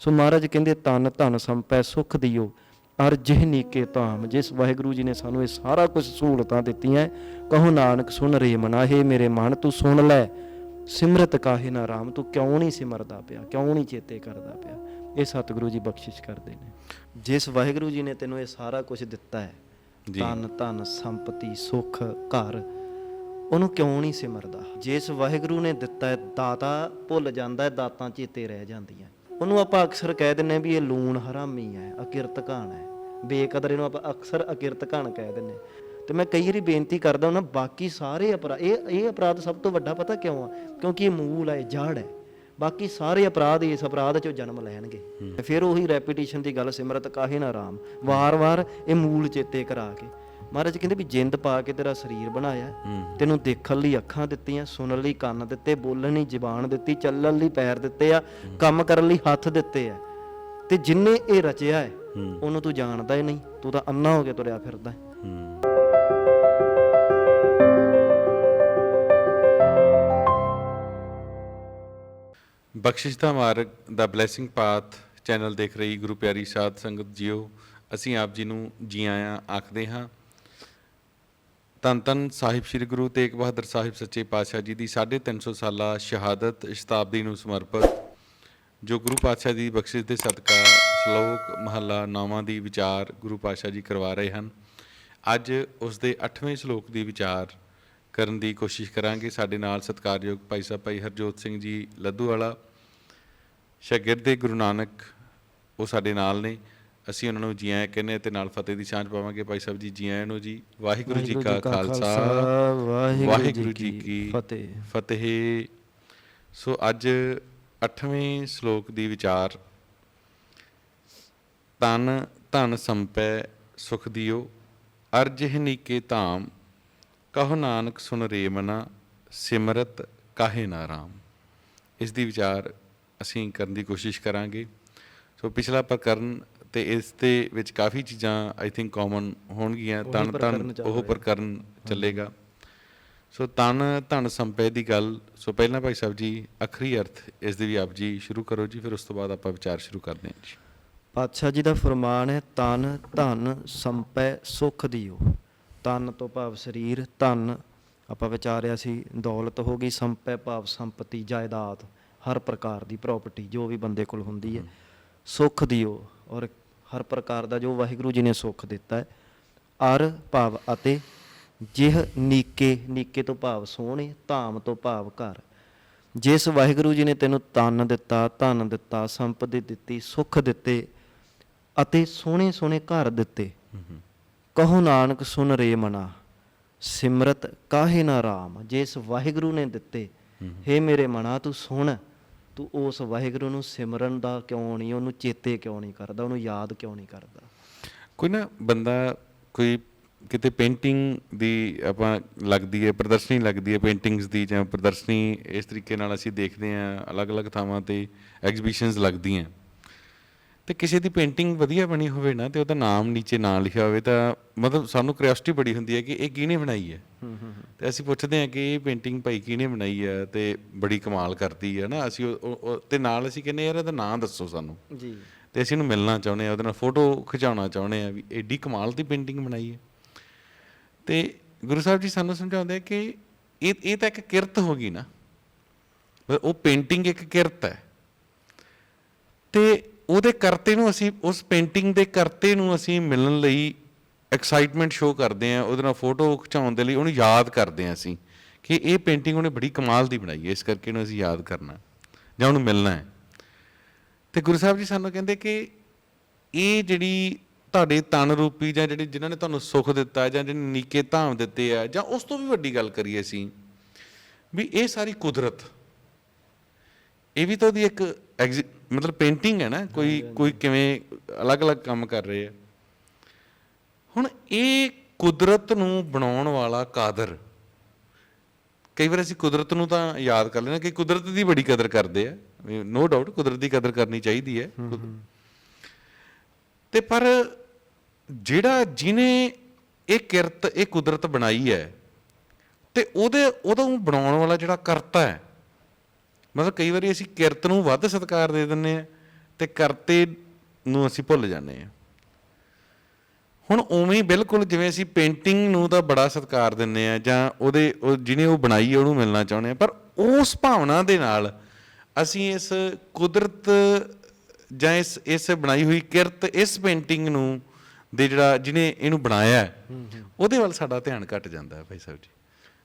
ਸੋ ਮਹਾਰਾਜ ਕਹਿੰਦੇ ਤਨ ਧਨ ਸੰਪੈ ਸੁਖ ਦਿਓ। ਅਰ ਜਿਹ ਨੀਕੇ ਧਾਮ ਜਿਸ ਵਾਹਿਗੁਰੂ ਜੀ ਨੇ ਸਾਨੂੰ ਇਹ ਸਾਰਾ ਕੁਝ ਸਹੂਲਤਾਂ ਦਿੱਤੀਆਂ ਕਹੋ ਨਾਨਕ ਸੁਣ ਰੇ ਮਨਾ ਹੇ ਮੇਰੇ ਮਨ ਤੂੰ ਸੁਣ ਲੈ। ਸਿਮਰਤ ਕਾਹੇ ਨਾ ਰਾਮ ਤੂੰ ਕਿਉਂ ਨਹੀਂ ਸਿਮਰਦਾ ਪਿਆ? ਕਿਉਂ ਨਹੀਂ ਚੇਤੇ ਕਰਦਾ ਪਿਆ? ਇਹ ਸਤਿਗੁਰੂ ਜੀ ਬਖਸ਼ਿਸ਼ ਕਰਦੇ ਨੇ। ਜਿਸ ਵਾਹਿਗੁਰੂ ਜੀ ਨੇ ਤੈਨੂੰ ਇਹ ਸਾਰਾ ਕੁਝ ਦਿੱਤਾ ਹੈ। ਧਨ ਧਨ ਸੰਪਤੀ ਸੁਖ ਘਰ ਉਹਨੂੰ ਕਿਉਂ ਨਹੀਂ ਸਿਮਰਦਾ? ਜਿਸ ਵਾਹਿਗੁਰੂ ਨੇ ਦਿੱਤਾ ਹੈ ਦਾਤਾ ਭੁੱਲ ਜਾਂਦਾ ਹੈ ਦਾਤਾਂ ਚੇਤੇ ਰਹਿ ਜਾਂਦੀਆਂ। ਉਹਨੂੰ ਆਪਾਂ ਅਕਸਰ ਕਹਿ ਦਿੰਨੇ ਵੀ ਇਹ ਲੂਣ ਹਰਾਮੀ ਹੈ ਅਕਿਰਤ ਘਾਣ ਹੈ। ਬੇਕਦਰ ਇਹਨੂੰ ਆਪਾਂ ਅਕਸਰ ਅਕਿਰਤ ਘਾਣ ਕਹਿ ਦਿੰਨੇ ਤੇ ਮੈਂ ਕਈ ਵਾਰੀ ਬੇਨਤੀ ਕਰਦਾ ਹਾਂ ਨਾ ਬਾਕੀ ਸਾਰੇ ਅਪਰਾਧ ਇਹ ਇਹ ਅਪਰਾਧ ਸਭ ਤੋਂ ਵੱਡਾ ਪਤਾ ਕਿਉਂ ਆ? ਕਿਉਂਕਿ ਇਹ ਮੂਲ ਹੈ ਇਹ ਜੜ ਹੈ। ਬਾਕੀ ਸਾਰੇ ਅਪਰਾਧ ਇਸ ਅਪਰਾਧ ਚੋਂ ਜਨਮ ਲੈਣਗੇ। ਫਿਰ ਉਹੀ ਰੈਪੀਟੀਸ਼ਨ ਦੀ ਗੱਲ ਸਿਮਰਤ ਕਾਹੇ ਨਾ ਰਾਮ। ਵਾਰ-ਵਾਰ ਇਹ ਮੂਲ ਚੇਤੇ ਕਰਾ ਕੇ। ਮਹਾਰਾਜ ਕਹਿੰਦੇ ਵੀ ਜਿੰਦ ਪਾ ਕੇ ਤੇਰਾ ਸਰੀਰ ਬਣਾਇਆ। ਤੈਨੂੰ ਦੇਖਣ ਲਈ ਅੱਖਾਂ ਦਿੱਤੀਆਂ ਸੁਣਨ ਲਈ ਕੰਨ ਦਿੱਤੇ ਬੋਲਣ ਲਈ ਜ਼ਬਾਨ ਦਿੱਤੀ ਚੱਲਣ ਲਈ ਪੈਰ ਦਿੱਤੇ ਆ ਕੰਮ ਕਰਨ ਲਈ ਹੱਥ ਦਿੱਤੇ ਆ। ਤੇ ਜਿੰਨੇ ਇਹ ਰਚਿਆ ਹੈ ਉਹਨੂੰ ਤੂੰ ਜਾਣਦਾ ਹੀ ਨਹੀਂ ਤੂੰ ਤਾਂ ਅੰਨਾ ਹੋ ਕੇ ਤੁਰਿਆ ਫਿਰਦਾ। ਹੈ। ਬਖਸ਼ਿਸ਼ ਦਾ ਮਾਰਗ ਦਾ ਬਲੇਸਿੰਗ ਪਾਥ ਚੈਨਲ ਦੇਖ ਰਹੀ ਗੁਰੂ ਪਿਆਰੀ ਸਾਧ ਸੰਗਤ ਜੀਓ ਅਸੀਂ ਆਪ ਜੀ ਨੂੰ ਜੀ ਆਇਆਂ ਆਖਦੇ ਹਾਂ। ਧੰਨ ਧੰਨ ਸਾਹਿਬ ਸ੍ਰੀ ਗੁਰੂ ਤੇਗ ਬਹਾਦਰ ਸਾਹਿਬ ਸੱਚੇ ਪਾਤਸ਼ਾਹ ਜੀ ਦੀ 350 ਸਾਲਾ ਸ਼ਹਾਦਤ ਸ਼ਤਾਬਦੀ ਨੂੰ ਸਮਰਪਿਤ, ਜੋ ਗੁਰੂ ਪਾਤਸ਼ਾਹ ਦੀ ਬਖਸ਼ਿਸ਼ ਦੇ ਸਦਕਾ ਸ਼ਲੋਕ ਮਹੱਲਾ ਨੌਵਾਂ ਦੀ ਵਿਚਾਰ ਗੁਰੂ ਪਾਤਸ਼ਾਹ ਜੀ ਕਰਵਾ ਰਹੇ ਹਨ। ਅੱਜ ਉਸ ਦੇ 8ਵੇਂ ਸ਼ਲੋਕ ਦੀ ਵਿਚਾਰ ਕਰਨ ਦੀ ਕੋਸ਼ਿਸ਼ ਕਰਾਂਗੇ। ਸਾਡੇ ਨਾਲ ਸਤਿਕਾਰਯੋਗ ਭਾਈ ਸਾਹਿਬ ਭਾਈ ਹਰਜੋਤ ਸਿੰਘ ਜੀ ਲੱਧੂ ਵਾਲਾ ਸ਼ਾਗਿਰਦ ਗੁਰੂ ਨਾਨਕ, ਉਹ ਸਾਡੇ ਨਾਲ ਨੇ। ਅਸੀਂ ਉਹਨਾਂ ਨੂੰ ਜੀ ਆਇਆਂ ਕਹਿੰਦੇ ਤੇ ਨਾਲ ਫਤਿਹ ਦੀ ਸਾਂਝ ਪਾਵਾਂਗੇ ਭਾਈ ਸਾਹਿਬ ਜੀ ਜੀ। ਆਇਆਂ ਨੂੰ ਜੀ ਵਾਹਿਗੁਰੂ ਜੀ ਕਾ ਖਾਲਸਾ। ਵਾਹਿਗੁਰੂ ਜੀ ਕੀ ਫਤਿਹ। ਫਤਿਹ। ਸੋ ਅੱਜ 8ਵੇਂ ਸ਼ਲੋਕ ਦੀ ਵਿਚਾਰ ਤਨ ਧਨ ਸੰਪੈ ਸੁਖ ਦਿਓ ਅਰਜਿਹ ਨੀਕੇ ਧਾਮ ਕਹੋ ਨਾਨਕ ਸੁਨ ਰੇ ਮਨਾ ਸਿਮਰਤ ਕਾਹੇ ਨਾ ਰਾਮ। ਇਸ ਦੀ ਵਿਚਾਰ ਅਸੀਂ ਕਰਨ ਦੀ ਕੋਸ਼ਿਸ਼ ਕਰਾਂਗੇ। ਸੋ ਪਿਛਲਾ ਪ੍ਰਕਰਨ ਤੇ ਇਸ ਦੇ ਵਿੱਚ ਕਾਫੀ ਚੀਜ਼ਾਂ ਆਈ ਥਿੰਕ ਕਾਮਨ ਹੋਣਗੀਆਂ। ਤਨ ਤਨ ਉਹ। ਪ੍ਰਕਰਨ ਚੱਲੇਗਾ। ਸੋ ਤਨ ਧਨ ਸੰਪੈ ਦੀ ਗੱਲ। ਸੋ ਪਹਿਲਾਂ ਭਾਈ ਸਾਹਿਬ ਜੀ ਅਖਰੀ ਅਰਥ ਇਸ ਦੇ ਵੀ ਆਪ ਜੀ ਸ਼ੁਰੂ ਕਰੋ ਜੀ ਫਿਰ ਉਸ ਤੋਂ ਬਾਅਦ ਆਪਾਂ ਵਿਚਾਰ ਸ਼ੁਰੂ ਕਰਦੇ ਹਾਂ ਜੀ। ਪਾਤਸ਼ਾਹ ਜੀ ਦਾ ਫਰਮਾਨ ਹੈ ਤਨ ਧਨ ਸੰਪੈ ਸੁਖ ਦਿਓ। ਤਨ ਤੋਂ ਭਾਵ ਸਰੀਰ ਧਨ। ਆਪਾਂ ਵਿਚਾਰਿਆ ਸੀ ਦੌਲਤ ਹੋ ਗਈ ਸੰਪੈ ਭਾਵ ਸੰਪਤੀ ਜਾਇਦਾਦ। ਹਰ ਪ੍ਰਕਾਰ ਦੀ ਪ੍ਰਾਪਰਟੀ ਜੋ ਵੀ ਬੰਦੇ ਕੋਲ ਹੁੰਦੀ ਹੈ। ਸੁਖ ਦਿਓ। ਔਰ ਹਰ ਪ੍ਰਕਾਰ ਦਾ ਜੋ ਵਾਹਿਗੁਰੂ ਜੀ ਨੇ ਸੁੱਖ ਦਿੱਤਾ ਹੈ, ਅਰ ਭਾਵ ਅਤੇ ਜਿਹ ਨੀਕੇ ਨੀਕੇ ਤੋਂ ਭਾਵ ਸੋਹਣੇ, ਧਾਮ ਤੋਂ ਭਾਵ ਘਰ। ਜਿਸ ਵਾਹਿਗੁਰੂ ਜੀ ਨੇ ਤੈਨੂੰ ਤਨ ਦਿੱਤਾ, ਧਨ ਦਿੱਤਾ, ਸੰਪਤੀ ਦਿੱਤੀ, ਸੁਖ ਦਿੱਤੇ ਅਤੇ ਸੋਹਣੇ ਸੋਹਣੇ ਘਰ ਦਿੱਤੇ, ਕਹੋ ਨਾਨਕ ਸੁਨ ਰੇ ਮਨਾ, ਸਿਮਰਤ ਕਾਹੇ ਨਾ ਰਾਮ, ਜਿਸ ਵਾਹਿਗੁਰੂ ਨੇ ਦਿੱਤੇ, ਹੇ ਮੇਰੇ ਮਨਾ ਤੂੰ ਸੁਣ। ਤੂੰ ਉਸ ਵਾਹਿਗੁਰੂ ਨੂੰ ਸਿਮਰਨ ਦਾ ਕਿਉਂ ਨਹੀਂ ਉਹਨੂੰ ਚੇਤੇ ਕਿਉਂ ਨਹੀਂ ਕਰਦਾ ਉਹਨੂੰ ਯਾਦ ਕਿਉਂ ਨਹੀਂ ਕਰਦਾ? ਕੋਈ ਨਾ ਬੰਦਾ ਕੋਈ ਕਿਤੇ ਪੇਂਟਿੰਗ ਦੀ ਆਪਾਂ ਲੱਗਦੀ ਹੈ ਪ੍ਰਦਰਸ਼ਨੀ ਲੱਗਦੀ ਹੈ ਪੇਂਟਿੰਗਸ ਦੀ ਜਾਂ ਪ੍ਰਦਰਸ਼ਨੀ ਇਸ ਤਰੀਕੇ ਨਾਲ ਅਸੀਂ ਦੇਖਦੇ ਹਾਂ ਅਲੱਗ-ਅਲੱਗ ਥਾਵਾਂ ਤੇ ਐਗਜ਼ੀਬਿਸ਼ਨਸ ਲੱਗਦੀਆਂ। ਤੇ ਕਿਸੇ ਦੀ ਪੇਂਟਿੰਗ ਵਧੀਆ ਬਣੀ ਹੋਵੇ ਨਾ ਤੇ ਉਹਦਾ ਨਾਮ ਨੀਚੇ ਨਾਂ ਲਿਖਿਆ ਹੋਵੇ ਤਾਂ ਮਤਲਬ ਸਾਨੂੰ ਕਿਉਰਿਓਸਿਟੀ ਬੜੀ ਹੁੰਦੀ ਹੈ ਕਿ ਇਹ ਕਿਹਨੇ ਬਣਾਈ ਹੈ। ਤੇ ਅਸੀਂ ਪੁੱਛਦੇ ਹਾਂ ਕਿ ਇਹ ਪੇਂਟਿੰਗ ਭਾਈ ਕਿਹਨੇ ਬਣਾਈ ਹੈ ਤੇ ਬੜੀ ਕਮਾਲ ਕਰਦੀ ਹੈ ਨਾ ਅਸੀਂ ਉਹ- ਤੇ ਨਾਲ ਅਸੀਂ ਕਹਿੰਦੇ ਯਾਰ ਇਹਦਾ ਨਾਂ ਦੱਸੋ ਸਾਨੂੰ। ਜੀ। ਤੇ ਅਸੀਂ ਇਹਨੂੰ ਮਿਲਣਾ ਚਾਹੁੰਦੇ ਆ ਉਹਦੇ ਨਾਲ ਫੋਟੋ ਖਿਚਾਉਣਾ ਚਾਹੁੰਦੇ ਆ ਵੀ ਐਡੀ ਕਮਾਲ ਦੀ ਪੇਂਟਿੰਗ ਬਣਾਈ ਹੈ ਤੇ ਗੁਰੂ ਸਾਹਿਬ ਜੀ ਸਾਨੂੰ ਸਮਝਾਉਂਦੇ ਆ ਕਿ ਇਹ ਇਹ ਤਾਂ ਇੱਕ ਕਿਰਤ ਹੋ ਗਈ ਨਾ ਉਹ ਪੇਂਟਿੰਗ ਇੱਕ ਕਿਰਤ ਹੈ। ਤੇ ਉਹਦੇ ਕਰਤੇ ਨੂੰ ਅਸੀਂ ਉਸ ਪੇਂਟਿੰਗ ਦੇ ਕਰਤੇ ਨੂੰ ਅਸੀਂ ਮਿਲਣ ਲਈ ਐਕਸਾਈਟਮੈਂਟ ਸ਼ੋ ਕਰਦੇ ਆ ਉਹਦੇ ਨਾਲ ਫੋਟੋ ਖਿਚਾਉਣ ਦੇ ਲਈ ਉਹਨੂੰ ਯਾਦ ਕਰਦੇ ਆ ਅਸੀਂ ਕਿ ਇਹ ਪੇਂਟਿੰਗ ਉਹਨੇ ਬੜੀ ਕਮਾਲ ਦੀ ਬਣਾਈ ਹੈ ਇਸ ਕਰਕੇ ਇਹਨੂੰ ਅਸੀਂ ਯਾਦ ਕਰਨਾ ਜਾਂ ਉਹਨੂੰ ਮਿਲਣਾ ਹੈ। ਤੇ ਗੁਰੂ ਸਾਹਿਬ ਜੀ ਸਾਨੂੰ ਕਹਿੰਦੇ ਕਿ ਇਹ ਜਿਹੜੀ ਤੁਹਾਡੇ ਤਨ ਰੂਪੀ ਜਾਂ ਜਿਹੜੀ ਜਿਨ੍ਹਾਂ ਨੇ ਤੁਹਾਨੂੰ ਸੁੱਖ ਦਿੱਤਾ ਜਾਂ ਜਿਹੜੇ ਨੀਕੇ ਧਾਮ ਦਿੱਤੇ ਆ ਜਾਂ ਉਸ ਤੋਂ ਵੀ ਵੱਡੀ ਗੱਲ ਕਰੀਏ ਅਸੀਂ ਵੀ ਇਹ ਸਾਰੀ ਕੁਦਰਤ ਇਹ ਵੀ ਤਾਂ ਉਹਦੀ ਇੱਕ ਮਤਲਬ ਪੇਂਟਿੰਗ ਹੈ ਨਾ ਕੋਈ ਕੋਈ ਕਿਵੇਂ ਅਲੱਗ-ਅਲੱਗ ਕੰਮ ਕਰ ਰਹੇ ਆ। ਹੁਣ ਇਹ ਕੁਦਰਤ ਨੂੰ ਬਣਾਉਣ ਵਾਲਾ ਕਾਦਰ ਕਈ ਵਾਰ ਅਸੀਂ ਕੁਦਰਤ ਨੂੰ ਤਾਂ ਯਾਦ ਕਰ ਲੈਣਾ ਕਿ ਕੁਦਰਤ ਦੀ ਬੜੀ ਕਦਰ ਕਰਦੇ ਆ ਨੋ ਡਾਊਟ ਕੁਦਰਤ ਦੀ ਕਦਰ ਕਰਨੀ ਚਾਹੀਦੀ ਹੈ ਤੇ ਪਰ ਜਿਹੜਾ ਜਿਨੇ ਇਹ ਕਿਰਤ ਇਹ ਕੁਦਰਤ ਬਣਾਈ ਹੈ ਤੇ ਉਹਦੇ ਉਹਨੂੰ ਬਣਾਉਣ ਵਾਲਾ ਜਿਹੜਾ ਕਰਤਾ ਹੈ ਮਤਲਬ ਕਈ ਵਾਰੀ ਅਸੀਂ ਕਿਰਤ ਨੂੰ ਵੱਧ ਸਤਿਕਾਰ ਦੇ ਦਿੰਨੇ ਆ ਤੇ ਕਰਤੇ ਨੂੰ ਅਸੀਂ ਭੁੱਲ ਜਾਂਦੇ ਆ ਹੁਣ ਉਵੇਂ ਹੀ ਬਿਲਕੁਲ ਜਿਵੇਂ ਅਸੀਂ ਪੇਂਟਿੰਗ ਨੂੰ ਤਾਂ ਬੜਾ ਸਤਿਕਾਰ ਦਿੰਦੇ ਆ ਜਾਂ ਉਹਦੇ ਉਹ ਜਿਹਨੇ ਉਹ ਬਣਾਈ ਉਹਨੂੰ ਮਿਲਣਾ ਚਾਹੁੰਦੇ ਆ ਪਰ ਉਸ ਭਾਵਨਾ ਦੇ ਨਾਲ ਅਸੀਂ ਇਸ ਕੁਦਰਤ ਜਾਂ ਇਸ ਇਸ ਬਣਾਈ ਹੋਈ ਕਿਰਤ ਇਸ ਪੇਂਟਿੰਗ ਨੂੰ ਦੇ ਜਿਹੜਾ ਜਿਹਨੇ ਇਹਨੂੰ ਬਣਾਇਆ ਉਹਦੇ ਵੱਲ ਸਾਡਾ ਧਿਆਨ ਘਟ ਜਾਂਦਾ ਹੈ ਭਾਈ ਸਾਹਿਬ ਜੀ।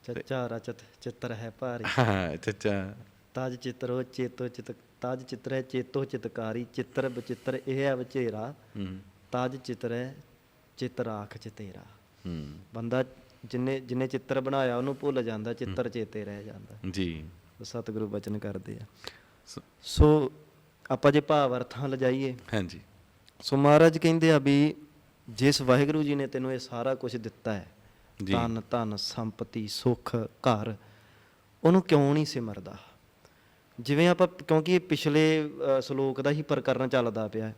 ਚੱਚਾ ਰਚਤ ਚਿੱਤਰ ਹੈ ਭਾਰੀ। ਹਾਂ ਚੱਚਾ। ਤਾਜ ਚਿਤਰੋ ਚੇਤੋ ਚਿਤ ਤਾਜ ਚਿਤਰ ਹੈ ਚੇਤੋ ਚਿਤਕਾਰੀ ਚਿੱਤਰ ਬਚਿੱਤਰ ਇਹ ਹੈ ਵਿਚੇਰਾ ਤਾਜ ਚਿਤਰ ਹੈ ਚਿਤ ਰਾਖ ਚ ਤੇਰਾ। ਹੂੰ। ਬੰਦਾ ਜਿਨੇ ਜਿਨੇ ਚਿੱਤਰ ਬਣਾਇਆ ਉਹਨੂੰ ਭੁੱਲ ਜਾਂਦਾ ਚਿੱਤਰ ਚੇਤੇ ਰਹਿ ਜਾਂਦਾ। ਜੀ। ਸਤਿਗੁਰੂ ਬਚਨ ਕਰਦੇ ਆ। ਸ- ਆਪਾਂ ਜੇ ਭਾਵ ਅਰਥਾਂ ਲਜਾਈਏ। ਹਾਂਜੀ। ਸੋ ਮਹਾਰਾਜ ਕਹਿੰਦੇ ਆ ਵੀ ਜਿਸ ਵਾਹਿਗੁਰੂ ਜੀ ਨੇ ਤੈਨੂੰ ਇਹ ਸਾਰਾ ਕੁਝ ਦਿੱਤਾ ਹੈ। ਧਨ ਧਨ ਸੰਪਤੀ ਸੁਖ ਘਰ ਉਹਨੂੰ ਕਿਉਂ ਨਹੀਂ ਸਿਮਰਦਾ? ਜਿਵੇਂ ਆਪਾਂ ਕਿਉਂਕਿ ਇਹ ਪਿਛਲੇ ਸ਼ਲੋਕ ਦਾ ਹੀ ਪ੍ਰਕਰਨ ਚੱਲਦਾ ਪਿਆ ਹੈ।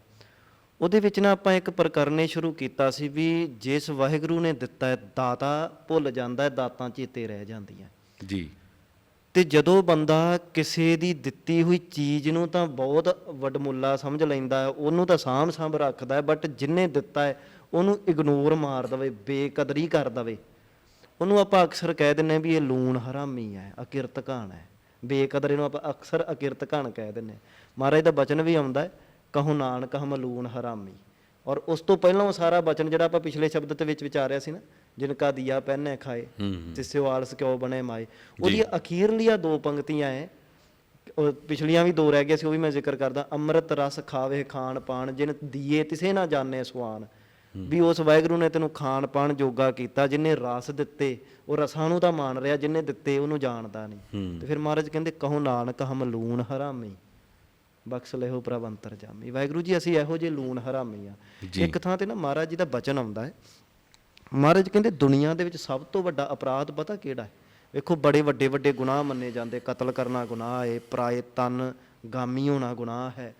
ਉਹਦੇ ਵਿੱਚ ਨਾ ਆਪਾਂ ਇੱਕ ਪ੍ਰਕਰਨੇ ਸ਼ੁਰੂ ਕੀਤਾ ਸੀ ਵੀ ਜਿਸ ਵਾਹਿਗੁਰੂ ਨੇ ਦਿੱਤਾ ਹੈ ਦਾਤਾ ਭੁੱਲ ਜਾਂਦਾ ਹੈ ਦਾਤਾਂ ਚੇਤੇ ਰਹਿ ਜਾਂਦੀਆਂ। ਜੀ। ਤੇ ਜਦੋਂ ਬੰਦਾ ਕਿਸੇ ਦੀ ਦਿੱਤੀ ਹੋਈ ਚੀਜ਼ ਨੂੰ ਤਾਂ ਬਹੁਤ ਵਡਮੁੱਲਾ ਸਮਝ ਲੈਂਦਾ ਹੈ ਉਹਨੂੰ ਤਾਂ ਸਾਂਭ ਸਾਂਭ ਰੱਖਦਾ ਹੈ ਬਟ ਜਿੰਨੇ ਦਿੱਤਾ ਹੈ ਉਹਨੂੰ ਇਗਨੋਰ ਮਾਰ ਦਵੇ ਬੇਕਦਰੀ ਕਰ ਦਵੇ। ਉਹਨੂੰ ਆਪਾਂ ਅਕਸਰ ਕਹਿ ਦਿੰਨੇ ਵੀ ਇਹ ਲੂਣ ਹਰਾਮੀ ਹੈ ਅਕਿਰਤ ਘਾਣ ਹੈ। ਬੇਕਦਰੇ ਨੂੰ ਆਪਾਂ ਅਕਸਰ ਅਕਿਰਤ ਘਾਣ ਕਹਿ ਦਿੰਨੇ। ਮਹਾਰਾਜ ਦਾ ਬਚਨ ਵੀ ਆਉਂਦਾ ਹੈ ਕਹੋ ਨਾਨਕ ਹਮ ਲੂਣ ਹਰਾਮੀ। ਔਰ ਉਸ ਤੋਂ ਪਹਿਲਾਂ ਉਹ ਸਾਰਾ ਬਚਨ ਜਿਹੜਾ ਆਪਾਂ ਪਿਛਲੇ ਸ਼ਬਦ ਦੇ ਵਿੱਚ ਵਿਚਾਰਿਆ ਸੀ ਨਾ ਜਿਨ ਕਾ ਦੀਆ ਪਹਿਨੇ ਖਾਏ ਤਿਸਿਓ ਆਲਸ ਕਿਉ ਬਣੇ ਮਾਏ। ਉਹਦੀਆਂ ਅਖੀਰਲੀਆਂ ਦੋ ਪੰਕਤੀਆਂ ਐ। ਪਿਛਲੀਆਂ ਵੀ ਦੋ ਰਹਿ ਗਈਆਂ ਸੀ ਉਹ ਵੀ ਮੈਂ ਜ਼ਿਕਰ ਕਰਦਾ। ਅੰਮ੍ਰਿਤ ਰਸ ਖਾਵੇ ਖਾਣ ਪਾਣ ਜਿਨ ਦੀਏ ਤਿਸੇ ਨਾ ਜਾਣੇ ਸੁਆਨ ਵੀ ਉਸ ਵਾਹਿਗੁਰੂ ਨੇ ਤੈਨੂੰ ਖਾਣ ਪਾਣ ਜੋਗਾ ਕੀਤਾ ਜਿਨੇ ਰਸ ਦਿੱਤੇ ਉਹ ਰਸਾਂ ਨੂੰ ਤਾਂ ਮਾਣ ਰਿਹਾ ਜਿਨੇ ਦਿੱਤੇ ਉਹਨੂੰ ਜਾਣਦਾ ਨਹੀਂ। ਤੇ ਫਿਰ ਮਹਾਰਾਜ ਕਹਿੰਦੇ ਕਹੋ ਨਾਨਕ ਹਮ ਲੂਣ ਹਰਾਮੀ। ਬਖਸ਼ ਲਿਓ ਪ੍ਰਭ ਅੰਤਰ ਜਾਮੀ। ਵਾਹਿਗੁਰੂ ਜੀ ਅਸੀਂ ਇਹੋ ਜਿਹੇ ਲੂਣ ਹਰਾਮੀ ਆ। ਜੀ। ਇੱਕ ਥਾਂ ਤੇ ਨਾ ਮਹਾਰਾਜ ਜੀ ਦਾ ਬਚਨ ਆਉਂਦਾ ਹੈ। ਮਹਾਰਾਜ ਕਹਿੰਦੇ ਦੁਨੀਆ ਦੇ ਵਿੱਚ ਸਭ ਤੋਂ ਵੱਡਾ ਅਪਰਾਧ ਪਤਾ ਕਿਹੜਾ ਹੈ? ਵੇਖੋ ਬੜੇ ਵੱਡੇ ਵੱਡੇ ਗੁਨਾਹ ਮੰਨੇ ਜਾਂਦੇ। ਕਤਲ ਕਰਨਾ ਗੁਨਾਹ ਹੈ ਪਰਾਏ ਤਨ ਗਾਮੀ ਹੋਣਾ ਗੁਨਾਹ ਹੈ।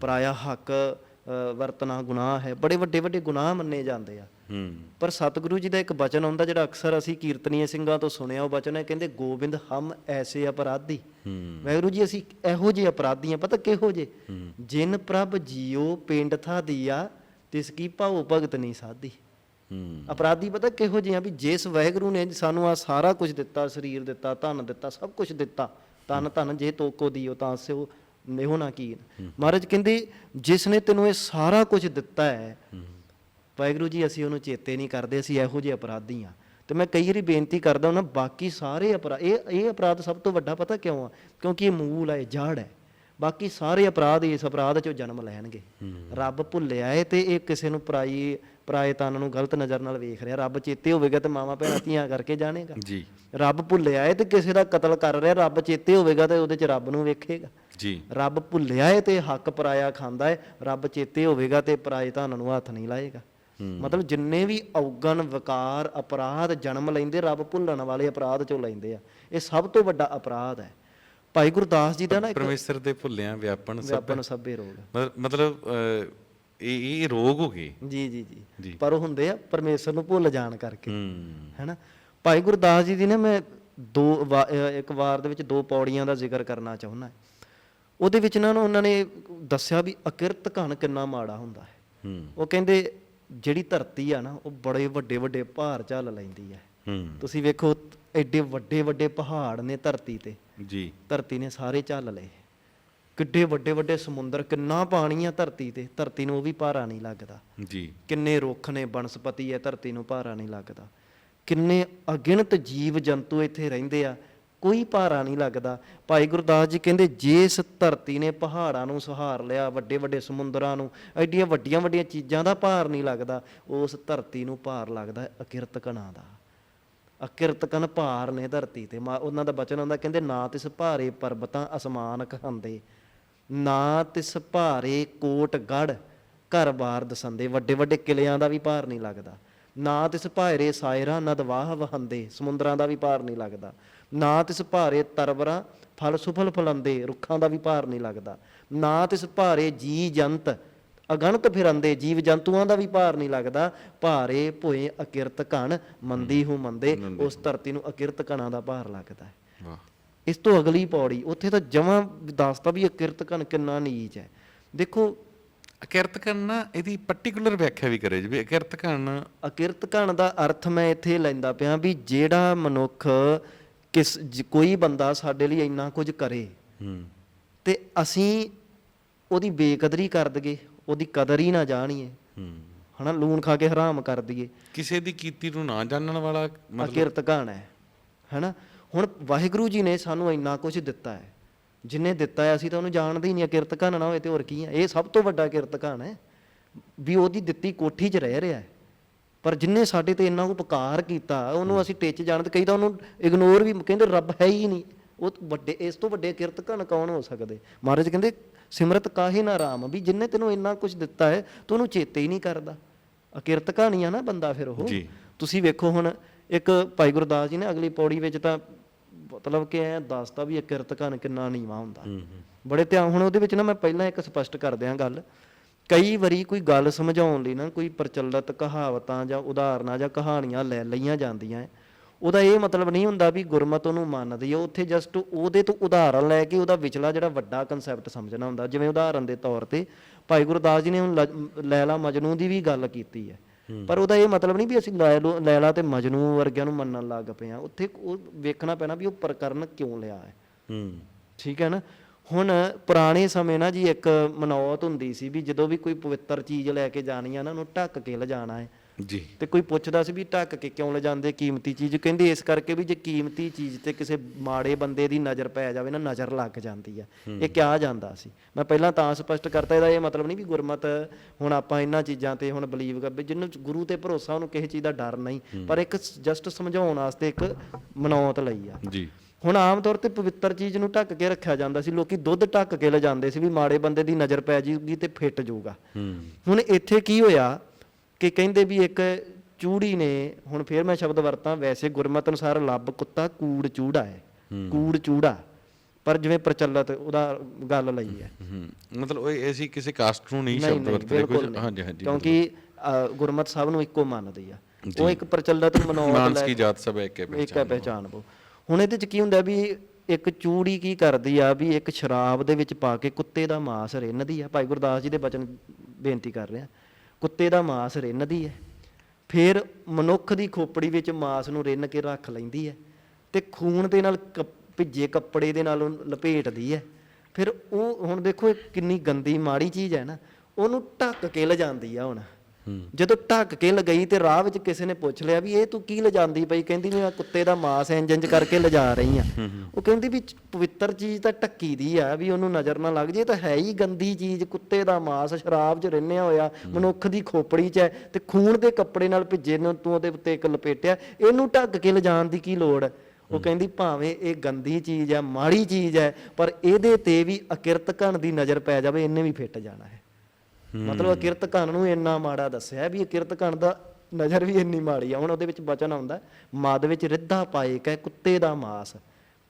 ਪਰਾਇਆ ਹੱਕ ਅ, ਵਰਤਣਾ ਗੁਨਾਹ ਹੈ। ਬੜੇ ਵੱਡੇ ਵੱਡੇ ਗੁਨਾਹ ਮੰਨੇ ਜਾਂਦੇ ਆ। ਹੂੰ। ਪਰ ਸਤਿਗੁਰੂ ਜੀ ਦਾ ਇੱਕ ਬਚਨ ਆਉਂਦਾ ਜਿਹੜਾ ਅਕਸਰ ਅਸੀਂ ਕੀਰਤਨੀਏ ਸਿੰਘਾਂ ਤੋਂ ਸੁਣਿਆ ਉਹ ਬਚਨ ਹੈ ਕਹਿੰਦੇ ਗੋਬਿੰਦ ਹਮ ਐਸੇ ਅਪਰਾਧੀ। ਹੂੰ। ਵਾਹਿਗੁਰੂ ਜੀ ਅਸੀਂ ਇਹੋ ਜਿਹੇ ਅਪਰਾਧੀ ਹਾਂ ਪਤਾ ਕਿਹੋ ਜੇ ਜਿਨ ਪ੍ਰਭ ਜੀਓ ਪਿੰਡ ਥਾ ਦੀਆ ਤਿਸ ਕੀ ਭਾਉ ਭਗਤ ਨਹੀਂ ਸਾਧੀ। ਹੂੰ। ਅਪਰਾਧੀ ਪਤਾ ਕਿਹੋ ਜਿਹੇ ਆ ਵੀ ਜਿਸ ਵਾਹਿਗੁਰੂ ਨੇ ਸਾਨੂੰ ਆ ਸਾਰਾ ਕੁਝ ਦਿੱਤਾ ਸਰੀਰ ਦਿੱਤਾ ਧਨ ਦਿੱਤਾ ਸਭ ਕੁਝ ਦਿੱਤਾ। ਤਨ ਧਨ ਜੇ ਤੋਕੋ ਦਿਓ ਤਾਂ ਸਿਓ। ਨਾ ਕੀ ਮਹਾਰਾਜ ਕਹਿੰਦੇ ਜਿਸ ਨੇ ਤੈਨੂੰ ਇਹ ਸਾਰਾ ਕੁਝ ਦਿੱਤਾ ਹੈ ਵਾਹਿਗੁਰੂ ਜੀ ਅਸੀਂ ਉਹਨੂੰ ਚੇਤੇ ਨਹੀਂ ਕਰਦੇ ਅਸੀਂ ਇਹੋ ਜਿਹੇ ਅਪਰਾਧੀ ਆ ਤੇ ਮੈਂ ਕਈ ਵਾਰੀ ਬੇਨਤੀ ਕਰਦਾ ਹਾਂ ਬਾਕੀ ਸਾਰੇ ਅਪਰਾਧ ਇਹ ਇਹ ਅਪਰਾਧ ਸਭ ਤੋਂ ਵੱਡਾ ਪਤਾ ਕਿਉਂ ਆ? ਕਿਉਂਕਿ ਇਹ ਮੂਲ ਹੈ ਜੜ ਹੈ। ਬਾਕੀ ਸਾਰੇ ਅਪਰਾਧ ਇਸ ਅਪਰਾਧ ਚੋਂ ਜਨਮ ਲੈਣਗੇ। ਰੱਬ ਭੁੱਲਿਆ ਏ ਤੇ ਇਹ ਕਿਸੇ ਨੂੰ ਪਰਾਈ ਪਰਾਏ ਤਨ ਨੂੰ ਗਲਤ ਨਜ਼ਰ ਨਾਲ ਵੇਖ ਰਿਹਾ। ਰੱਬ ਚੇਤੇ ਹੋਵੇਗਾ ਤੇ ਮਾਵਾ ਭੈਣਾਂ ਧੀਆਂ ਕਰਕੇ ਜਾਣੇਗਾ। ਜੀ। ਰੱਬ ਭੁੱਲਿਆ ਏ ਤੇ ਕਿਸੇ ਦਾ ਕਤਲ ਕਰ ਰਿਹਾ ਰੱਬ ਚੇਤੇ ਹੋਵੇਗਾ ਤੇ ਉਹਦੇ ਚ ਰੱਬ ਨੂੰ ਵੇਖੇਗਾ। ਜੀ। ਰੱਬ ਭੁੱਲਿਆ ਏ ਤੇ ਹੱਕ ਪਰਾਇਆ ਖਾਂਦਾ ਏ ਰੱਬ ਚੇਤੇ ਹੋਵੇਗਾ ਤੇ ਪਰਾਏ ਧਨ ਨੂੰ ਹੱਥ ਨਹੀਂ ਲਾਏਗਾ। ਮਤਲਬ ਜਿੰਨੇ ਵੀ ਔਗਣ ਵਿਕਾਰ ਅਪਰਾਧ ਜਨਮ ਲੈਂਦੇ ਰੱਬ ਭੁੱਲਣ ਵਾਲੇ ਅਪਰਾਧ ਚੋਂ ਲੈਂਦੇ ਆ ਇਹ ਸਭ ਤੋਂ ਵੱਡਾ ਅਪਰਾਧ ਹੈ। ਭਾਈ ਗੁਰਦਾਸ ਜੀ ਦਾ ਨਾ ਪਰਮੇਸ਼ਰ ਦੇ ਭੁੱਲਿਆਂ ਵਿਆਪਨ ਸਭ। ਵਿਆਪਨ ਸਭੇ ਰੋਗ। ਮਤਲਬ- ਇਹ ਇਹ ਰੋਗ ਹੋ ਗਏ। ਜੀ ਜੀ ਜੀ। ਪਰ ਉਹ ਹੁੰਦੇ ਆ ਪਰਮੇਸ਼ਰ ਨੂੰ ਭੁੱਲ ਜਾਣ ਕਰਕੇ। ਹੈਨਾ? ਭਾਈ ਗੁਰਦਾਸ ਜੀ ਦੀ ਨਾ ਮੈਂ ਦੋ ਇੱਕ ਵਾਰ ਦੇ ਵਿੱਚ ਦੋ ਪੌੜੀਆਂ ਦਾ ਜ਼ਿਕਰ ਕਰਨਾ ਚਾਹੁੰਦਾ। ਉਹਦੇ ਵਿੱਚ ਨਾ ਉਹਨਾਂ ਨੇ ਐਡਿ ਵੀ ਅਕਿਰਤ ਘਣ ਕਿੰਨਾ ਮਾੜਾ ਹੁੰਦਾ ਹੈ। ਉਹ ਕਹਿੰਦੇ ਜਿਹੜੀ ਧਰਤੀ ਆ ਨਾ ਉਹ ਬੜੇ ਵੱਡੇ ਵੱਡੇ ਭਾਰ ਝੱਲ ਲੈਂਦੀ ਹੈ। ਹੂੰ। ਤੁਸੀਂ ਵੇਖੋ ਐਡੇ ਵੱਡੇ ਵੱਡੇ ਪਹਾੜ ਨੇ ਧਰਤੀ ਤੇ। ਜੀ। ਧਰਤੀ ਨੇ ਸਾਰੇ ਝੱਲ ਲਏ। ਕਿੱਡੇ ਵੱਡੇ ਵੱਡੇ ਸਮੁੰਦਰ ਕਿੰਨਾ ਪਾਣੀ ਆ ਧਰਤੀ ਤੇ। ਧਰਤੀ ਨੂੰ ਉਹ ਵੀ ਭਾਰਾ ਨਹੀਂ ਲੱਗਦਾ। ਜੀ। ਕਿੰਨੇ ਰੁੱਖ ਨੇ ਬਨਸਪਤੀ ਹੈ ਧਰਤੀ ਨੂੰ ਭਾਰਾ ਨਹੀਂ ਲੱਗਦਾ। ਕਿੰਨੇ ਅਗਿਣਤ ਜੀਵ ਜੰਤੂ ਇੱਥੇ ਰਹਿੰਦੇ ਆ। ਕੋਈ ਭਾਰਾ ਨਹੀਂ ਲੱਗਦਾ। ਭਾਈ ਗੁਰਦਾਸ ਜੀ ਕਹਿੰਦੇ ਜਿਸ ਧਰਤੀ ਨੇ ਪਹਾੜਾਂ ਨੂੰ ਸਹਾਰ ਲਿਆ ਵੱਡੇ ਵੱਡੇ ਸਮੁੰਦਰਾਂ ਨੂੰ, ਐਡੀਆਂ ਵੱਡੀਆਂ ਵੱਡੀਆਂ ਚੀਜ਼ਾਂ ਦਾ ਭਾਰ ਨਹੀਂ ਲੱਗਦਾ, ਉਸ ਧਰਤੀ ਨੂੰ ਭਾਰ ਲੱਗਦਾ ਹੈ ਅਕਿਰਤ ਕਣਾਂ ਦਾ। ਅਕਿਰਤ ਕਨ ਭਾਰ ਨੇ ਧਰਤੀ ਤੇ। ਮਾ- ਉਹਨਾਂ ਦਾ ਬਚਨ ਆਉਂਦਾ ਕਹਿੰਦੇ, ਨਾ ਤਿਸ ਭਾਰੇ ਪਰਬਤਾਂ ਅਸਮਾਨ ਕਹਾਂਦੇ ਨਾ ਤਿਸ ਭਾਰੇ ਕੋਟ ਗੜ ਘਰ-ਬਾਰ ਦਸੰਦੇ ਵੱਡੇ ਵੱਡੇ ਕਿਲਿਆਂ ਦਾ ਵੀ ਭਾਰ ਨਹੀਂ ਲੱਗਦਾ। ਨਾ ਤਿਸ ਭਾਰੇ ਸਾਇਰਾ ਨਦਵਾਹ ਵਹੰਦੇ ਸਮੁੰਦਰਾਂ ਦਾ ਵੀ ਭਾਰ ਨਹੀਂ ਲੱਗਦਾ। ਨਾ ਤਿਸ ਭਾਰੇ ਤਰਵਰਾ ਫਲ ਸੁਫਲ ਫਲੰਦੇ ਰੁੱਖਾਂ ਦਾ ਵੀ ਭਾਰ ਨਹੀਂ ਲੱਗਦਾ। ਨਾ ਤਿਸ ਭਾਰੇ ਜੀ ਜੰਤ ਅਗਣਤ ਫਿਰੰਦੇ ਜੀਵ ਜੰਤੂਆਂ ਦਾ ਵੀ ਭਾਰ ਨਹੀਂ ਲੱਗਦਾ। ਭਾਰੇ ਭੋਏ ਅਕਿਰਤ ਘਣ ਮੰਦੀ ਹੂੰ ਮੰਦੇ ਉਸ ਧਰਤੀ ਨੂੰ ਅਕਿਰਤ ਘਣਾਂ ਦਾ ਭਾਰ ਲੱਗਦਾ ਹੈ। ਵਾਹ। ਇਸ ਤੋਂ ਅਗਲੀ ਪੌੜੀ ਉੱਥੇ ਤਾਂ ਜਮਾਂ ਦੱਸਤਾ ਵੀ ਅਕਿਰਤ ਘਣ ਕਿੰਨਾ ਨੀਚ ਹੈ। ਦੇਖੋ ਅਕਿਰਤ ਕਰਨਾ ਇਹਦੀ ਪਾਰਟਿਕੂਲਰ ਵਿਆਖਿਆ ਵੀ ਕਰੇ ਜੀ ਵੀ ਅਕਿਰਤ ਕਰਨਾ ਅਕਿਰਤ ਘਣ ਦਾ ਅਰਥ ਮੈਂ ਇੱਥੇ ਲੈਂਦਾ ਪਿਆ ਵੀ ਜਿਹੜਾ ਮਨੁੱਖ ਕਿਸ ਜ- ਕੋਈ ਬੰਦਾ ਸਾਡੇ ਲਈ ਇੰਨਾ ਕੁਝ ਕਰੇ ਹੂੰ। ਤੇ ਅਸੀਂ ਉਹਦੀ ਬੇਕਦਰੀ ਕਰ ਦਈਏ ਉਹਦੀ ਕਦਰ ਹੀ ਨਾ ਜਾਣੀਏ। ਹੂੰ। ਹਨਾ ਲੂਣ ਖਾ ਕੇ ਹਰਾਮ ਕਰ ਦਈਏ। ਕਿਸੇ ਦੀ ਕੀਤੀ ਨੂੰ ਨਾ ਜਾਣਨ ਵਾਲਾ ਮਤਲਬ ਅਕਿਰਤ ਘਣ ਹੈ ਹਨਾ? ਹੁਣ ਵਾਹਿਗੁਰੂ ਜੀ ਨੇ ਸਾਨੂੰ ਇੰਨਾ ਕੁਝ ਦਿੱਤਾ ਹੈ। ਜਿਨੇ ਦਿੱਤਾ ਹੈ ਅਸੀਂ ਤਾਂ ਉਹਨੂੰ ਜਾਣਦੇ ਹੀ ਨਹੀਂ ਅਕਿਰਤ ਘਣ ਨਾ ਹੋਏ ਤੇ ਹੋਰ ਕੀ ਹੈ ਇਹ ਸਭ ਤੋਂ ਵੱਡਾ ਕਿਰਤ ਘਣ ਹੈ ਵੀ ਉਹਦੀ ਦਿੱਤੀ ਕੋਠੀ 'ਚ ਰਹਿ ਰਿਹਾ ਹੈ। ਪਰ ਜਿਨੇ ਸਾਡੇ ਤੇ ਇੰਨਾ ਉਪਕਾਰ ਕੀਤਾ ਉਹਨੂੰ ਅਸੀਂ ਟਿੱਚ ਜਾਣਦੇ ਕਈ ਤਾਂ ਉਹਨੂੰ ਇਗਨੋਰ ਵੀ ਕਹਿੰਦੇ ਰੱਬ ਹੈ ਹੀ ਨਹੀਂ। ਉਹ ਤੋਂ ਵੱਡੇ ਇਸ ਤੋਂ ਵੱਡੇ ਕਿਰਤ ਘਣ ਕੌਣ ਹੋ ਸਕਦੇ? ਮਹਾਰਾਜ ਕਹਿੰਦੇ ਸਿਮਰਤ ਕਾਹੇ ਨਾ ਰਾਮ? ਵੀ ਜਿਨੇ ਤੈਨੂੰ ਇੰਨਾ ਕੁਝ ਦਿੱਤਾ ਹੈ ਤੂੰ ਉਹਨੂੰ ਚੇਤੇ ਹੀ ਨਹੀਂ ਕਰਦਾ। ਅਕਿਰਤ ਕਹਾਣੀਆਂ ਨਾ ਬੰਦਾ ਫਿਰ ਉਹ। ਤੁਸੀਂ ਵੇਖੋ ਹੁਣ ਇੱਕ ਭਾਈ ਗੁਰਦਾਸ ਜੀ ਨੇ ਅਗਲੀ ਪੌੜੀ ਵਿੱਚ ਤਾਂ ਮਤਲਬ ਕਿ ਐ ਦੱਸਤਾ ਵੀ ਇਹ ਕਿਰਤ ਘਨ ਕਿੰਨਾ ਨੀਵਾ ਹੁੰਦਾ। ਬੜੇ ਧਿਆਨ ਹੁਣ ਉਹਦੇ ਵਿੱਚ ਨਾ ਮੈਂ ਪਹਿਲਾਂ ਇੱਕ ਸਪਸ਼ਟ ਕਰ ਦਿਆਂ ਗੱਲ। ਕਈ ਵਾਰੀ ਕੋਈ ਗੱਲ ਸਮਝਾਉਣ ਲਈ ਨਾ ਕੋਈ ਪ੍ਰਚਲਿਤ ਕਹਾਵਤਾਂ ਜਾਂ ਉਦਾਹਰਨਾਂ ਜਾਂ ਕਹਾਣੀਆਂ ਲੈ ਲਈਆਂ ਜਾਂਦੀਆਂ ਹੈ। ਉਹਦਾ ਇਹ ਮਤਲਬ ਨਹੀਂ ਹੁੰਦਾ ਵੀ ਗੁਰਮਤ ਉਹਨੂੰ ਮੰਨਦੀ ਹੈ ਉੱਥੇ ਜਸਟ ਉਹਦੇ ਤੋਂ ਉਦਾਹਰਨ ਲੈ ਕੇ ਉਹਦਾ ਵਿਚਲਾ ਜਿਹੜਾ ਵੱਡਾ ਕਨਸੈਪਟ ਸਮਝਣਾ ਹੁੰਦਾ। ਜਿਵੇਂ ਉਦਾਹਰਨ ਦੇ ਤੌਰ ਤੇ ਭਾਈ ਗੁਰਦਾਸ ਜੀ ਨੇ ਹੁਣ ਲੈਲਾ ਮਜਨੂ ਦੀ ਵੀ ਗੱਲ ਕੀਤੀ ਹੈ। ਪਰ ਉਹਦਾ ਇਹ ਮਤਲਬ ਨਹੀਂ ਵੀ ਅਸੀਂ ਲੈਲੋ- ਲੈਲਾ ਤੇ ਮਜਨੂ ਵਰਗਿਆਂ ਨੂੰ ਮੰਨਣ ਲੱਗ ਪਏ ਆ। ਉੱਥੇ ਉਹ ਵੇਖਣਾ ਪੈਣਾ ਵੀ ਉਹ ਪ੍ਰਕਰਨ ਕਿਉਂ ਲਿਆ ਹੈ ਹੂੰ। ਠੀਕ ਹੈ ਨਾ? ਹੁਣ ਪੁਰਾਣੇ ਸਮੇਂ ਨਾ ਜੀ ਇੱਕ ਮਨੌਤ ਹੁੰਦੀ ਸੀ ਵੀ ਜਦੋਂ ਵੀ ਕੋਈ ਪਵਿੱਤਰ ਚੀਜ਼ ਲੈ ਕੇ ਜਾਣੀ ਆ ਨਾ ਉਹਨੂੰ ਢੱਕ ਕੇ ਲਿਜਾਣਾ ਹੈ। ਜੀ। ਤੇ ਕੋਈ ਪੁੱਛਦਾ ਸੀ ਵੀ ਢੱਕ ਕੇ ਕਿਉਂ ਲਿਜਾਂਦੇ ਕੀਮਤੀ ਚੀਜ਼? ਕਹਿੰਦੇ ਇਸ ਕਰਕੇ ਵੀ ਜੇ ਕੀਮਤੀ ਚੀਜ਼ ਤੇ ਕਿਸੇ ਮਾੜੇ ਬੰਦੇ ਦੀ ਨਜ਼ਰ ਪੈ ਜਾਵੇ ਨਾ ਨਜ਼ਰ ਲੱਗ ਜਾਂਦੀ ਆ। ਇਹ ਕਿਹਾ ਜਾਂਦਾ ਸੀ। ਮੈਂ ਪਹਿਲਾਂ ਤਾਂ ਸਪਸ਼ਟ ਕਰਤਾ ਇਹਦਾ ਇਹ ਮਤਲਬ ਨਹੀਂ ਵੀ ਗੁਰਮਤ ਹੁਣ ਆਪਾਂ ਇਹਨਾਂ ਚੀਜ਼ਾਂ ਤੇ ਹੁਣ ਬਲੀਵ ਕਰ ਵੀ ਜਿਹਨੂੰ ਗੁਰੂ ਤੇ ਭਰੋਸਾ ਉਹਨੂੰ ਕਿਸੇ ਚੀਜ਼ ਦਾ ਡਰ ਨਹੀਂ। ਪਰ ਇੱਕ ਜਸਟ ਸਮਝਾਉਣ ਵਾਸਤੇ ਇੱਕ ਮਨੌਤ ਲਈ ਆ। ਜੀ। ਹੁਣ ਆਮ ਤੌਰ ਤੇ ਪਵਿੱਤਰ ਚੀਜ਼ ਨੂੰ ਢੱਕ ਕੇ ਰੱਖਿਆ ਜਾਂਦਾ ਸੀ ਲੋਕੀ ਦੁੱਧ ਢੱਕ ਕੇ ਲਿਜਾਂਦੇ ਸੀ ਵੀ ਮਾੜੇ ਬੰਦੇ ਦੀ ਨਜ਼ਰ ਪੈ ਜਾਊਗੀ ਤੇ ਫਿੱਟ ਜਾਊਗਾ ਹੁਣ ਇੱਥੇ ਕੀ ਹੋਇਆ ਕਿ ਕਹਿੰਦੇ ਵੀ ਇੱਕ ਚੂੜੀ ਨੇ ਹੁਣ ਫੇਰ ਮੈਂ ਸ਼ਬਦ ਵਰਤਾਂ ਵੈਸੇ ਗੁਰਮਤ ਅਨੁਸਾਰ ਲੱਭ ਕੁੱਤਾ ਕੂੜ ਚੂੜਾ ਹੈ ਕੂੜ ਚੂੜਾ। ਪਰ ਜਿਵੇਂ ਪ੍ਰਚਲਿਤ ਉਹਦਾ ਗੱਲ ਲਈ ਹੈ। ਮਤਲਬ ਉਹ ਇਹ ਅਸੀਂ ਕਿਸੇ ਕਾਸਟ ਨੂੰ ਨਹੀਂ ਸ਼ਬਦ ਵਰਤਦੇ ਨਹੀਂ ਹਾਂਜੀ ਹਾਂਜੀ ਕਿਉਂਕਿ ਗੁਰਮਤ ਸਭ ਨੂੰ ਇੱਕੋ ਮੰਨਦੀ ਆ। ਉਹ ਇੱਕ ਪ੍ਰਚਲਿਤ ਮਨੋਰਥ ਮਾਨਸ ਲੈ ਕੀ ਜਾਤ ਸਭ ਇੱਕ ਹੈ ਪਹਿਚਾਨ ਬੋ ਹੁਣ ਇਹਦੇ ਚ ਕੀ ਹੁੰਦਾ ਵੀ ਇੱਕ ਚੂੜੀ ਕੀ ਕਰਦੀ ਆ ਵੀ ਇੱਕ ਸ਼ਰਾਬ ਦੇ ਵਿੱਚ ਪਾ ਕੇ ਕੁੱਤੇ ਦਾ ਮਾਸ ਰਿੰਨਦੀ ਆ। ਭਾਈ ਗੁਰਦਾਸ ਜੀ ਦੇ ਬਚਨ ਬੇਨਤੀ ਕਰ ਰਿਹਾ ਕੁੱਤੇ ਦਾ ਮਾਸ ਰਿੰਨਦੀ ਹੈ ਫਿਰ ਮਨੁੱਖ ਦੀ ਖੋਪੜੀ ਵਿੱਚ ਮਾਸ ਨੂੰ ਰਿੰਨ ਕੇ ਰੱਖ ਲੈਂਦੀ ਹੈ ਤੇ ਖੂਨ ਦੇ ਨਾਲ ਕੱਪ- ਭਿੱਜੇ ਕੱਪੜੇ ਦੇ ਨਾਲ ਉਹਨੂੰ ਲਪੇਟਦੀ ਹੈ ਫਿਰ ਉਹ, ਹੁਣ ਦੇਖੋ ਇਹ ਕਿੰਨੀ ਗੰਦੀ ਮਾੜੀ ਚੀਜ਼ ਹੈ ਨਾ, ਉਹਨੂੰ ਢੱਕ ਕੇ ਲਿਜਾਂਦੀ ਆ ਹੁਣ। ਜਦੋਂ ਢੱਕ ਕੇ ਲਗਈ ਤੇ ਰਾਹ ਵਿੱਚ ਕਿਸੇ ਨੇ ਪੁੱਛ ਲਿਆ ਵੀ ਇਹ ਤੂੰ ਕੀ ਲਿਜਾਂਦੀ ਪਈ? ਕਹਿੰਦੀ ਮੈਂ ਕੁੱਤੇ ਦਾ ਮਾਂਸ ਇੰਜ ਇੰਜ ਕਰਕੇ ਲਿਜਾ ਰਹੀ ਆ ਉਹ ਕਹਿੰਦੀ ਵੀ ਚ- ਪਵਿੱਤਰ ਚੀਜ਼ ਤਾਂ ਢੱਕੀ ਦੀ ਆ ਵੀ ਉਹਨੂੰ ਨਜ਼ਰ ਨਾ ਲੱਗ ਜੇ ਤਾਂ ਹੈ ਹੀ ਗੰਦੀ ਚੀਜ਼ ਕੁੱਤੇ ਦਾ ਮਾਂਸ ਸ਼ਰਾਬ 'ਚ ਰਿੰਨਿਆ ਹੋਇਆ ਮਨੁੱਖ ਦੀ ਖੋਪੜੀ 'ਚ ਹੈ ਤੇ ਖੂਨ ਦੇ ਕੱਪੜੇ ਨਾਲ ਭਿੱਜੇ ਨੂੰ ਤੂੰ ਉਹਦੇ ਉੱਤੇ ਇੱਕ ਲਪੇਟਿਆ ਇਹਨੂੰ ਢੱਕ ਕੇ ਲਿਜਾਣ ਦੀ ਕੀ ਲੋੜ? ਹੈ? ਉਹ ਕਹਿੰਦੀ ਭਾਵੇਂ ਇਹ ਗੰਦੀ ਚੀਜ਼ ਹੈ ਮਾੜੀ ਚੀਜ਼ ਹੈ ਪਰ ਇਹਦੇ ਤੇ ਵੀ ਅਕਿਰਤ ਘਣ ਦੀ ਨਜ਼ਰ ਪੈ ਜਾਵੇ ਇਹਨੇ ਵੀ ਫਿੱਟ ਜਾਣਾ ਹੈ। ਮਤਲਬ ਅਕਿਰਤ ਘਣ ਨੂੰ ਇੰਨਾ ਮਾੜਾ ਦੱਸਿਆ ਵੀ ਅਕਿਰਤ ਘਣ ਦਾ ਨਜ਼ਰ ਵੀ ਇੰਨੀ ਮਾੜੀ ਆ ਹੁਣ ਉਹਦੇ ਵਿੱਚ ਬਚਨ ਆਉਂਦਾ ਮਦ ਵਿੱਚ ਰਿੱਧਾ ਪਾਏ ਕੈ ਕੁੱਤੇ ਦਾ ਮਾਸ